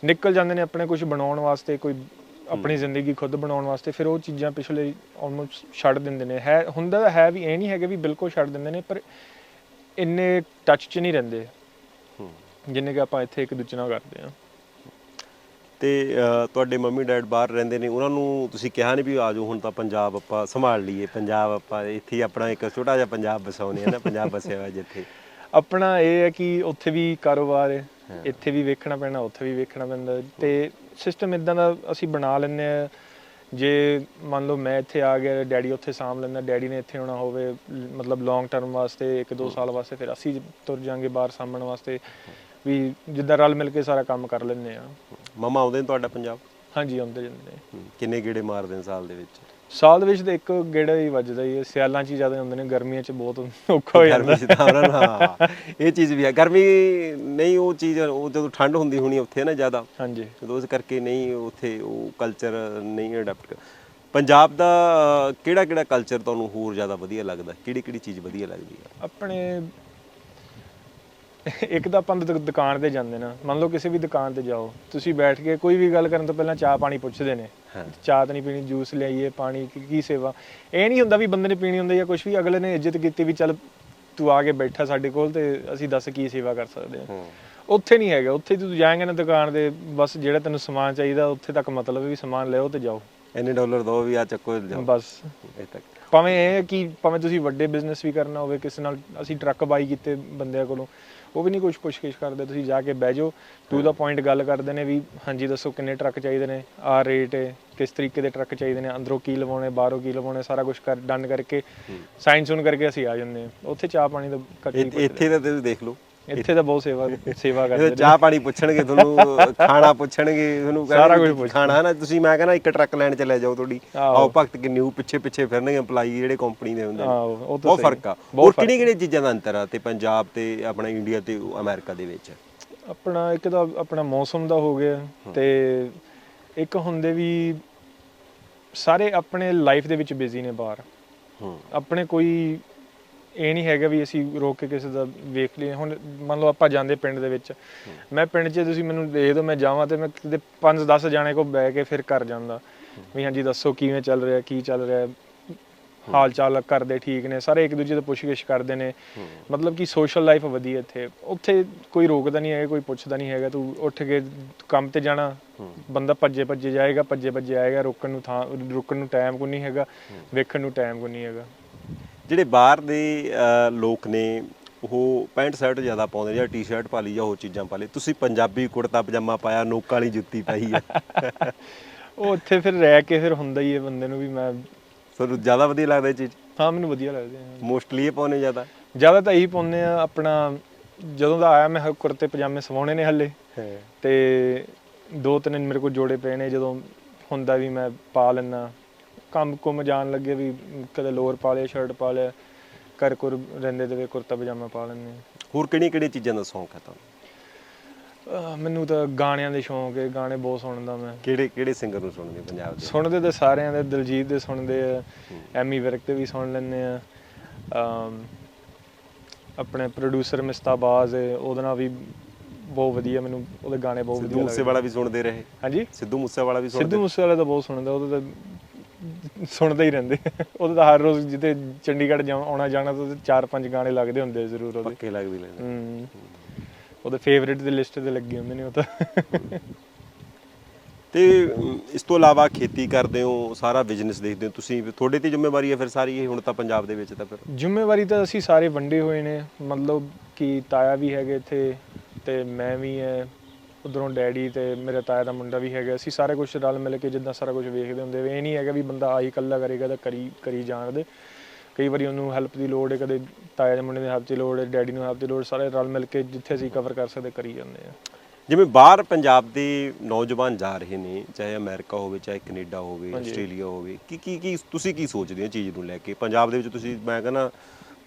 ਨਿਕਲ ਜਾਂਦੇ ਨੇ ਆਪਣੇ ਕੁਝ ਬਣਾਉਣ ਵਾਸਤੇ ਕੋਈ ਆਪਣੀ ਜ਼ਿੰਦਗੀ ਖੁਦ ਬਣਾਉਣ ਵਾਸਤੇ ਫਿਰ ਉਹ ਚੀਜ਼ਾਂ ਪਿਛਲੇ ਆਲਮੋਸਟ ਛੱਡ ਦਿੰਦੇ ਨੇ। ਹੈ ਹੁੰਦਾ ਹੈ ਵੀ ਇਹ ਨਹੀਂ ਹੈਗਾ ਵੀ ਬਿਲਕੁਲ ਛੱਡ ਦਿੰਦੇ ਨੇ ਪਰ ਇੰਨੇ ਟੱਚ 'ਚ ਨਹੀਂ ਰਹਿੰਦੇ। ਜਿੰਨੇ ਕਿ ਆਪਾਂ ਇੱਥੇ ਇੱਕ ਦੂਜੇ ਨਾਲ ਕਰਦੇ ਆ ਤੇ ਤੁਹਾਡੇ ਮੰਮੀ ਡੈਡ ਬਾਹਰ ਰਹਿੰਦੇ ਨੇ ਉਹਨਾਂ ਨੂੰ ਤੁਸੀਂ ਕਿਹਾ ਨਹੀਂ ਵੀ ਆ ਜਾਓ ਹੁਣ ਤਾਂ ਪੰਜਾਬ ਆਪਾਂ ਸੰਭਾਲ ਲਈਏ ਪੰਜਾਬ ਆਪਾਂ ਇੱਥੇ ਆਪਣਾ ਇੱਕ ਛੋਟਾ ਜਿਹਾ ਪੰਜਾਬ ਵਸਾਉਨੇ ਆ ਨਾ ਪੰਜਾਬ ਵਸਿਆ ਹੋਇਆ ਜਿੱਥੇ। ਆਪਣਾ ਇਹ ਹੈ ਕਿ ਉੱਥੇ ਵੀ ਕਾਰੋਬਾਰ ਹੈ ਇੱਥੇ ਵੀ ਵੇਖਣਾ ਪੈਣਾ ਉੱਥੇ ਵੀ ਵੇਖਣਾ ਪੈਂਦਾ। ਤੇ ਸਿਸਟਮ ਇਦਾਂ ਦਾ ਅਸੀਂ ਬਣਾ ਲੈਂਦੇ ਆ ਜੇ ਮੰਨ ਲਓ ਮੈਂ ਇੱਥੇ ਆ ਗਿਆ ਡੈਡੀ ਉੱਥੇ ਸਾਂਭ ਲੈਂਦਾ ਡੈਡੀ ਨੇ ਇੱਥੇ ਆਉਣਾ ਹੋਵੇ ਮਤਲਬ ਲੌਂਗ ਟਰਮ ਵਾਸਤੇ ਇੱਕ ਦੋ ਸਾਲ ਵਾਸਤੇ ਫਿਰ ਅਸੀਂ ਤੁਰ ਜਾਾਂਗੇ ਬਾਹਰ ਸਾਂਭਣ ਵਾਸਤੇ। ਵੀ ਜਿੱਦਾਂ ਰਲ ਮਿਲ ਕੇ ਸਾਰਾ ਕੰਮ ਕਰ ਲੈਂਦੇ ਆ। ਮਮਾ ਆਉਂਦੇ ਨੇ ਤੁਹਾਡਾ ਪੰਜਾਬ? ਹਾਂਜੀ ਆਉਂਦੇ ਜਾਂਦੇ ਨੇ। ਹੂੰ। ਕਿੰਨੇ ਗੇੜੇ ਮਾਰਦੇ ਨੇ ਸਾਲ ਦੇ ਵਿੱਚ? ਸਾਲ ਦੇ ਵਿੱਚ ਤਾਂ ਇੱਕ ਗੇੜਾ ਹੀ ਵੱਜਦਾ ਹੀ ਹੈ। ਸਿਆਲਾਂ 'ਚ ਹੀ ਜ਼ਿਆਦਾ ਹੁੰਦੇ ਨੇ ਗਰਮੀਆਂ 'ਚ ਬਹੁਤ ਔਖਾ ਹੋ ਜਾਂਦਾ। ਗਰਮੀ ਚ ਤਾਂ ਉਹਨਾਂ ਨੂੰ ਹਾਂ ਇਹ ਚੀਜ਼ ਵੀ ਹੈ। ਗਰਮੀ ਨਹੀਂ ਉਹ ਚੀਜ਼ ਉਹ ਜਦੋਂ ਠੰਡ ਹੁੰਦੀ ਹੋਣੀ ਉੱਥੇ ਨਾ ਜ਼ਿਆਦਾ ਹਾਂਜੀ। ਜਦੋਂ ਉਸ ਕਰਕੇ ਨਹੀਂ ਉੱਥੇ ਉਹ ਕਲਚਰ ਨਹੀਂ ਅਡਾਪਟ ਪੰਜਾਬ ਦਾ ਕਿਹੜਾ ਕਿਹੜਾ ਕਲਚਰ ਤੁਹਾਨੂੰ ਹੋਰ ਜ਼ਿਆਦਾ ਵਧੀਆ ਲੱਗਦਾ? ਕਿਹੜੀ ਕਿਹੜੀ ਚੀਜ਼ ਵਧੀਆ ਲੱਗਦੀ ਆ? ਆਪਣੇ ਇੱਕ ਤਾਂ ਆਪਾਂ ਦੁ- ਦੁਕਾਨ ਤੇ ਜਾਂਦੇ ਨਾ ਮੰਨ ਲਓ ਕਿਸੇ ਵੀ ਦੁਕਾਨ ਤੇ ਜਾਓ ਤੁਸੀਂ ਬੈਠ ਕੇ ਕੋਈ ਵੀ ਗੱਲ ਕਰਨ ਤੋਂ ਪਹਿਲਾਂ ਚਾਹ ਪਾਣੀ ਪੁੱਛਦੇ ਨੇ। ਹਾਂ। ਚਾਹ ਤਾਂ ਨਹੀਂ ਪੀਣੀ ਜੂਸ ਲਿਆਈਏ ਪਾਣੀ ਕੀ ਕੀ ਸੇਵਾ। ਇਹ ਨਹੀਂ ਹੁੰਦਾ ਵੀ ਬੰਦੇ ਨੇ ਪੀਣੀ ਹੁੰਦੀ ਜਾਂ ਕੁਝ ਵੀ ਅਗਲੇ ਨੇ ਇੱਜ਼ਤ ਕੀਤੀ ਵੀ ਚੱਲ ਤੂੰ ਆ ਕੇ ਬੈਠਾ ਸਾਡੇ ਕੋਲ ਤੇ ਅਸੀਂ ਦੱਸ ਕੀ ਸੇਵਾ ਕਰ ਸਕਦੇ ਹਾਂ। ਹੂੰ। ਉੱਥੇ ਨਹੀਂ ਹੈਗਾ ਉੱਥੇ ਤੂੰ ਜਾਏਂਗਾ ਨਾ ਦੁਕਾਨ ਤੇ ਬਸ ਜਿਹੜਾ ਤੈਨੂੰ ਸਮਾਨ ਚਾਹੀਦਾ ਉੱਥੇ ਤੱਕ ਮਤਲਬ ਵੀ ਸਮਾਨ ਲਿਓ ਤੇ ਜਾਓ। ਇੰਨੇ ਡਾਲਰ ਦੋ ਵੀ ਆ ਚੱਕੋ ਜਾਓ। ਬਸ। ਇਹ ਤੱਕ। ਭਾਵੇਂ ਇਹ ਹੈ ਕਿ ਭਾਵੇਂ ਤੁਸੀਂ ਵੱਡੇ ਬਿਜ਼ਨਸ ਵੀ ਕਰਨਾ ਹੋਵੇ ਕਿਸੇ ਨਾਲ ਅਸੀਂ ਟਰੱਕ ਬਾਈ ਕੀਤੇ ਬੰਦਿਆਂ ਕੋਲੋਂ ਉਹ ਵੀ ਨਹੀਂ ਕੁਝ ਪੁੱਛਗਿੱਛ ਕਰਦੇ ਤੁਸੀਂ ਜਾ ਕੇ ਬਹਿ ਜਾਓ। ਟੂ ਦਾ ਪੁਆਇੰਟ ਗੱਲ ਕਰਦੇ ਨੇ ਵੀ ਹਾਂਜੀ ਦੱਸੋ ਕਿੰਨੇ ਟਰੱਕ ਚਾਹੀਦੇ ਨੇ ਆ ਰੇਟ ਹੈ ਕਿਸ ਤਰੀਕੇ ਦੇ ਟਰੱਕ ਚਾਹੀਦੇ ਨੇ ਅੰਦਰੋਂ ਕੀ ਲਵਾਉਣੇ ਬਾਹਰੋਂ ਕੀ ਲਵਾਉਣੇ ਸਾਰਾ ਕੁਝ ਕਰ ਡਨ ਕਰਕੇ ਸਾਈਨ ਸੁਨ ਕਰਕੇ ਅਸੀਂ ਆ ਜਾਂਦੇ ਹਾਂ। ਉੱਥੇ ਚਾਹ ਪਾਣੀ ਦਾ ਘੱਟ ਨਹੀਂ ਇੱਥੇ- ਇੱਥੇ ਤਾਂ ਤੁਸੀਂ ਦੇਖ ਲਓ ਇੱਥੇ ਤਾਂ ਬਹੁਤ ਸੇਵਾ ਸੇਵਾ ਕਰਦੇ ਨੇ। ਚਾਹ ਪਾਣੀ ਪੁੱਛਣਗੇ ਤੁਹਾਨੂੰ ਖਾਣਾ ਪੁੱਛਣਗੇ ਤੁਹਾਨੂੰ ਸਾਰਾ ਕੁਝ। ਖਾਣਾ ਨਾ ਤੁਸੀਂ ਮੈਂ ਕਹਿੰਦਾ ਇੱਕ ਟਰੱਕ ਲੈਣ ਚ ਲੈ ਜਾਓ ਤੁਹਾਡੀ। ਆਓ ਭਗਤ ਕਿੰਨੀ ਉਹ ਪਿੱਛੇ ਪਿੱਛੇ ਫਿਰਨਗੇ EMPLOYE ਜਿਹੜੇ ਕੰਪਨੀ ਦੇ ਹੁੰਦੇ ਨੇ। ਆਹੋ, ਉਹ ਤਾਂ ਬਹੁਤ ਫ਼ਰਕ ਆ। ਹੋਰ ਕਿਹੜੀ ਕਿਹੜੀ ਚੀਜ਼ਾਂ ਦਾ ਅੰਤਰ ਆ ਤੇ ਪੰਜਾਬ ਤੇ ਆਪਣਾ ਇੰਡੀਆ ਤੇ ਅਮਰੀਕਾ ਦੇ ਵਿੱਚ? ਆਪਣਾ ਇੱਕ ਤਾਂ ਆਪਣਾ ਮੌਸਮ ਦਾ ਹੋ ਗਿਆ ਤੇ ਇੱਕ ਹੁੰਦੇ ਵੀ ਸਾਰੇ ਆਪਣੇ ਲਾਈਫ ਦੇ ਵਿੱਚ ਬਿਜ਼ੀ ਨੇ ਬਾਹਰ। ਹੂੰ। ਆਪਣੇ ਕੋਈ ਇਹ ਨਹੀਂ ਹੈਗਾ ਵੀ ਅਸੀਂ ਰੋਕ ਕੇ ਕਿਸੇ ਦਾ ਵੇਖ ਲਈਏ। ਹੁਣ ਮੰਨ ਲਓ ਆਪਾਂ ਜਾਂਦੇ ਪਿੰਡ ਦੇ ਵਿੱਚ। ਮੈਂ ਪਿੰਡ 'ਚ ਤੁਸੀਂ ਮੈਨੂੰ ਦੇ ਦਿਓ, ਮੈਂ ਜਾਵਾਂ ਤੇ ਮੈਂ ਕਿਤੇ 5-10 ਜਾਣੇ ਕੋ ਬਹਿ ਕੇ ਫਿਰ ਘਰ ਜਾਂਦਾ। ਵੀ ਹਾਂਜੀ, ਦੱਸੋ ਕਿਵੇਂ ਚੱਲ ਰਿਹਾ, ਕੀ ਚੱਲ ਰਿਹਾ? ਹਾਲ ਚਾਲ ਕਰਦੇ ਠੀਕ ਨੇ? ਸਾਰੇ ਇੱਕ ਦੂਜੇ ਤੋਂ ਪੁੱਛਗਿੱਛ ਕਰਦੇ ਨੇ। ਮਤਲਬ ਕਿ ਸੋਸ਼ਲ ਲਾਈਫ ਵਧੀਆ ਇੱਥੇ। ਉੱਥੇ ਕੋਈ ਰੋਕਦਾ ਨਹੀਂ ਹੈਗਾ, ਕੋਈ ਪੁੱਛਦਾ ਨਹੀਂ ਹੈਗਾ। ਤੂੰ ਉੱਠ ਕੇ ਕੰਮ ਤੇ ਜਾਣਾ। ਬੰਦਾ ਭੱਜੇ ਭੱਜੇ ਜਾਏਗਾ, ਭੱਜੇ ਭੱਜੇ ਆਏਗਾ। ਰੁਕਣ ਨੂੰ ਥਾਂ, ਰੁਕਣ ਨੂੰ ਟਾਈਮ ਕੋ ਨਹੀਂ ਹੈਗਾ। ਵੇਖਣ ਨੂੰ ਟਾਈਮ ਕੋ ਨਹੀਂ ਹੈਗਾ। ਜਿਹੜੇ ਬਾਹਰ ਦੇ ਲੋਕ ਨੇ ਉਹ ਪੈਂਟ ਸ਼ਰਟ ਜ਼ਿਆਦਾ ਪਾਉਂਦੇ ਨੇ ਜਾਂ ਟੀ-ਸ਼ਰਟ ਪਾ ਲਈ ਜਾਂ ਹੋਰ ਚੀਜ਼ਾਂ ਪਾ ਲਈ ਤੁਸੀਂ ਪੰਜਾਬੀ ਕੁੜਤਾ ਪਜਾਮਾ ਪਾਇਆ ਨੋਕਾਂ ਵਾਲੀ ਜੁੱਤੀ ਪਾਈ ਆ। ਉਹ ਉੱਥੇ ਫਿਰ ਰਹਿ ਕੇ ਫਿਰ ਹੁੰਦਾ ਹੀ ਹੈ ਬੰਦੇ ਨੂੰ ਵੀ ਮੈਂ ਤੁਹਾਨੂੰ ਜ਼ਿਆਦਾ ਵਧੀਆ ਲੱਗਦਾ ਇਹ ਚੀਜ਼? ਹਾਂ ਮੈਨੂੰ ਵਧੀਆ ਲੱਗਦੇ ਆ ਮੋਸਟਲੀ ਇਹ ਪਾਉਨੇ ਜ਼ਿਆਦਾ? ਜ਼ਿਆਦਾ ਤਾਂ ਇਹੀ ਪਾਉਂਦੇ ਆ ਆਪਣਾ ਜਦੋਂ ਦਾ ਆਇਆ ਮੈਂ ਹ- ਕੁੜਤੇ ਪਜਾਮੇ ਸਵਾਉਣੇ ਨੇ ਹੱਲੇ। ਤੇ ਦੋ ਤਿੰਨ ਮੇਰੇ ਕੋਲ ਜੋੜੇ ਪਏ ਨੇ ਜਦੋਂ ਹੁੰਦਾ ਵੀ ਮੈਂ ਪਾ ਲੈਣਾ ਕੰਮ ਕੁਮ ਜਾਣ ਲੱਗੇ ਵੀ ਕਦੇ ਲੋਅਰ ਪਾ ਲਿਆ ਸ਼ਰਟ ਪਾ ਲਿਆ ਕਰ ਕੁਰ ਰਹਿੰਦੇ ਤੇ ਵੀ ਕੁੜਤਾ ਪਜਾਮਾ ਪਾ ਲੈਂਦੇ ਹੋਰ ਕਿਹੜੀਆਂ ਕਿਹੜੀਆਂ ਚੀਜ਼ਾਂ ਦਾ ਸ਼ੌਂਕ ਹੈ ਤੁਹਾਨੂੰ? ਅਹ ਮੈਨੂੰ ਤਾਂ ਗਾਣਿਆਂ ਦੇ ਸ਼ੌਂਕ ਹੈ ਗਾਣੇ ਬਹੁਤ ਸੁਣਦਾ ਮੈਂ। ਕਿਹੜੇ ਕਿਹੜੇ ਸਿੰਗਰ ਨੂੰ ਸੁਣਦੇ ਪੰਜਾਬ ਦੇ? ਸੁਣਦੇ ਤੇ ਸਾਰਿਆਂ ਦੇ ਦਿਲਜੀਤ ਦੇ ਸੁਣਦੇ ਆ ਐਮੀ ਵਿਰਕ ਦੇ ਵੀ ਸੁਣ ਲੈਂਦੇ ਆ। ਅਮ ਆਪਣੇ ਪ੍ਰੋਡਿਊਸਰ ਮਿਸਤਾਬਾਜ਼ ਹੈ ਉਹਦੇ ਨਾਲ ਵੀ ਬਹੁਤ ਵਧੀਆ ਮੈਨੂੰ ਉਹਦੇ ਗਾਣੇ ਬਹੁਤ ਸਿੱਧੂ ਵਧੀਆ ਮੂਸੇ ਲੱਗਦੇ ਵਾਲਾ ਵੀ ਸੁਣਦੇ ਰਹੇ? ਹਾਂਜੀ? ਸਿੱਧੂ ਮੂਸੇ ਵਾਲਾ ਵੀ ਸੁਣਦੇ? ਸਿੱਧੂ ਮੂਸੇਵਾਲਾ ਤਾਂ ਬਹੁਤ ਸੁਣਦਾ ਉਹਦੇ ਤਾਂ ਸੁਣਦੇ ਹੀ ਰਹਿੰਦੇ। ਉਹਦੇ ਤਾਂ ਹਰ ਰੋਜ਼ ਜਿੱਤੇ ਚੰਡੀਗੜ੍ਹ ਜਾ ਆਉਣਾ ਜਾਣਾ ਤਾਂ ਚਾਰ ਪੰਜ ਗਾਣੇ ਲੱਗਦੇ ਹੁੰਦੇ ਜ਼ਰੂਰ ਉਹਦੇ। ਪੱਕੇ ਲੱਗਦੇ ਹਮ। ਉਹਦੇ ਫੇਵਰਿਟ ਦੇ ਲਿਸਟ ਤੇ ਲੱਗੇ ਹੁੰਦੇ ਨੇ ਉਹ ਤਾਂ। ਤੇ ਇਸ ਤੋਂ ਇਲਾਵਾ ਖੇਤੀ ਕਰਦੇ ਹੋ ਸਾਰਾ ਬਿਜ਼ਨਸ ਦੇਖਦੇ ਹੋ। ਤੁਸੀਂ ਤੁਹਾਡੇ ਤੇ ਜ਼ਿੰਮੇਵਾਰੀ ਹੈ ਫਿਰ ਸਾਰੀ ਇਹ ਹੁਣ ਤਾਂ ਪੰਜਾਬ ਦੇ ਵਿੱਚ ਤਾਂ ਫਿਰ। ਜ਼ਿੰਮੇਵਾਰੀ ਤਾਂ ਅਸੀਂ ਸਾਰੇ ਵੰਡੇ ਹੋਏ ਨੇ। ਮਤਲਬ ਕਿ ਤਾਇਆ ਵੀ ਹੈਗੇ ਇੱਥੇ ਤੇ ਮੈਂ ਵੀ ਹੈ। ਉਧਰੋਂ ਡੈਡੀ ਤੇ ਮੇਰੇ ਤਾਇਆ ਦਾ ਮੁੰਡਾ ਵੀ ਹੈਗਾ। ਅਸੀਂ ਸਾਰੇ ਕੁਝ ਰਲ ਮਿਲ ਕੇ ਜਿੱਦਾਂ ਸਾਰਾ ਕੁਝ ਵੇਖਦੇ ਹੁੰਦੇ ਵੇ ਇਹ ਨਹੀਂ ਹੈਗਾ ਵੀ ਬੰਦਾ ਆਹੀ ਇਕੱਲਾ ਕਰੇਗਾ ਤਾਂ ਕਰੀ ਕਰੀ ਜਾਣ ਦੇ ਕਈ ਵਾਰੀ ਉਹਨੂੰ ਹੈਲਪ ਦੀ ਲੋੜ ਹੈ ਕਦੇ ਤਾਇਆ ਦੇ ਮੁੰਡੇ ਦੀ ਹੈਲਪ ਦੀ ਲੋੜ ਹੈ ਡੈਡੀ ਨੂੰ ਹੈਲਪ ਦੀ ਲੋੜ ਸਾਰੇ ਰਲ ਮਿਲ ਕੇ ਜਿੱਥੇ ਅਸੀਂ ਕਵਰ ਕਰ ਸਕਦੇ ਕਰੀ ਜਾਂਦੇ ਆ ਜਿਵੇਂ ਬਾਹਰ ਪੰਜਾਬ ਦੇ ਨੌਜਵਾਨ ਜਾ ਰਹੇ ਨੇ ਚਾਹੇ ਅਮਰੀਕਾ ਹੋਵੇ ਚਾਹੇ ਕੈਨੇਡਾ ਹੋਵੇ। ਆਸਟ੍ਰੇਲੀਆ ਹੋਵੇ ਕੀ ਕੀ ਕੀ ਤੁਸੀਂ ਕੀ ਸੋਚਦੇ ਹੋ ਚੀਜ਼ ਨੂੰ ਲੈ ਕੇ? ਪੰਜਾਬ ਦੇ ਵਿੱਚ ਤੁਸੀਂ ਮੈਂ ਕਹਿੰਦਾ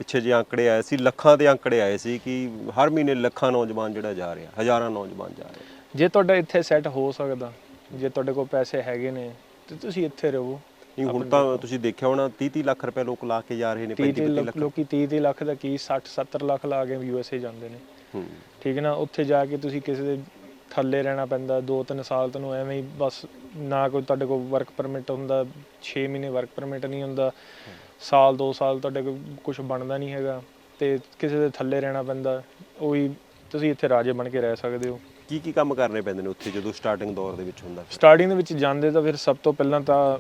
ਪਿੱਛੇ ਜੇ ਆંકੜੇ ਆਏ ਸੀ ਲੱਖਾਂ ਦੇ ਆંકੜੇ ਆਏ ਸੀ ਕਿ ਹਰ ਮਹੀਨੇ ਲੱਖਾਂ ਨੌਜਵਾਨ ਜਿਹੜਾ ਜਾ ਰਿਹਾ ਹਜ਼ਾਰਾਂ ਨੌਜਵਾਨ ਜਾ ਰਹੇ। ਜੇ ਤੁਹਾਡਾ ਇੱਥੇ ਸੈੱਟ ਹੋ ਸਕਦਾ ਜੇ ਤੁਹਾਡੇ ਕੋਲ ਪੈਸੇ ਹੈਗੇ ਨੇ ਤੇ ਤੁਸੀਂ ਇੱਥੇ ਰਹੋ। ਨਹੀਂ ਹੁਣ ਤਾਂ ਤੁਸੀਂ ਦੇਖਿਆ ਹੋਣਾ 30 30 ਲੱਖ ਰੁਪਏ ਲੋਕ ਲਾ ਕੇ ਜਾ ਰਹੇ ਨੇ 30 35 30 ਲੱਖ। ਲੋਕੀ 30 30 ਲੱਖ ਦਾ ਕੀ 60 70 ਲੱਖ ਲਾ ਕੇ ਯੂਐਸਏ ਜਾਂਦੇ ਨੇ। ਹੂੰ। ਠੀਕ ਹੈ ਨਾ ਉੱਥੇ ਜਾ ਕੇ ਤੁਸੀਂ ਕਿਸੇ ਦੇ ਥੱਲੇ ਰਹਿਣਾ ਪੈਂਦਾ 2-3 ਸਾਲ ਤੁਹਾਨੂੰ ਐਵੇਂ ਹੀ ਬਸ ਨਾ ਕੋਈ ਤੁਹਾਡੇ ਕੋਲ ਵਰਕ ਪਰਮਿਟ ਹੁੰਦਾ 6 ਮਹੀਨੇ ਵਰਕ ਪਰਮਿਟ ਨਹੀਂ ਹੁੰਦਾ। ਸਾਲ 2 ਸਾਲ ਤੁਹਾਡੇ ਕੋਲ ਕੁਝ ਬਣਦਾ ਨਹੀਂ ਹੈਗਾ ਤੇ ਕਿਸੇ ਦੇ ਥੱਲੇ ਰਹਿਣਾ ਪੈਂਦਾ ਉਹੀ ਤੁਸੀਂ ਇੱਥੇ ਰਾਜੇ ਬਣ ਕੇ ਰਹਿ ਸਕਦੇ ਹੋ। ਕੀ ਕੀ ਕੰਮ ਕਰਨੇ ਪੈਂਦੇ ਨੇ ਉੱਥੇ ਜਦੋਂ ਸਟਾਰਟਿੰਗ ਦੌਰ ਦੇ ਵਿੱਚ ਹੁੰਦਾ ਸਟਾਰਟਿੰਗ ਦੇ ਵਿੱਚ ਜਾਂਦੇ ਤਾਂ ਫਿਰ ਸਭ ਤੋਂ ਪਹਿਲਾਂ ਤਾਂ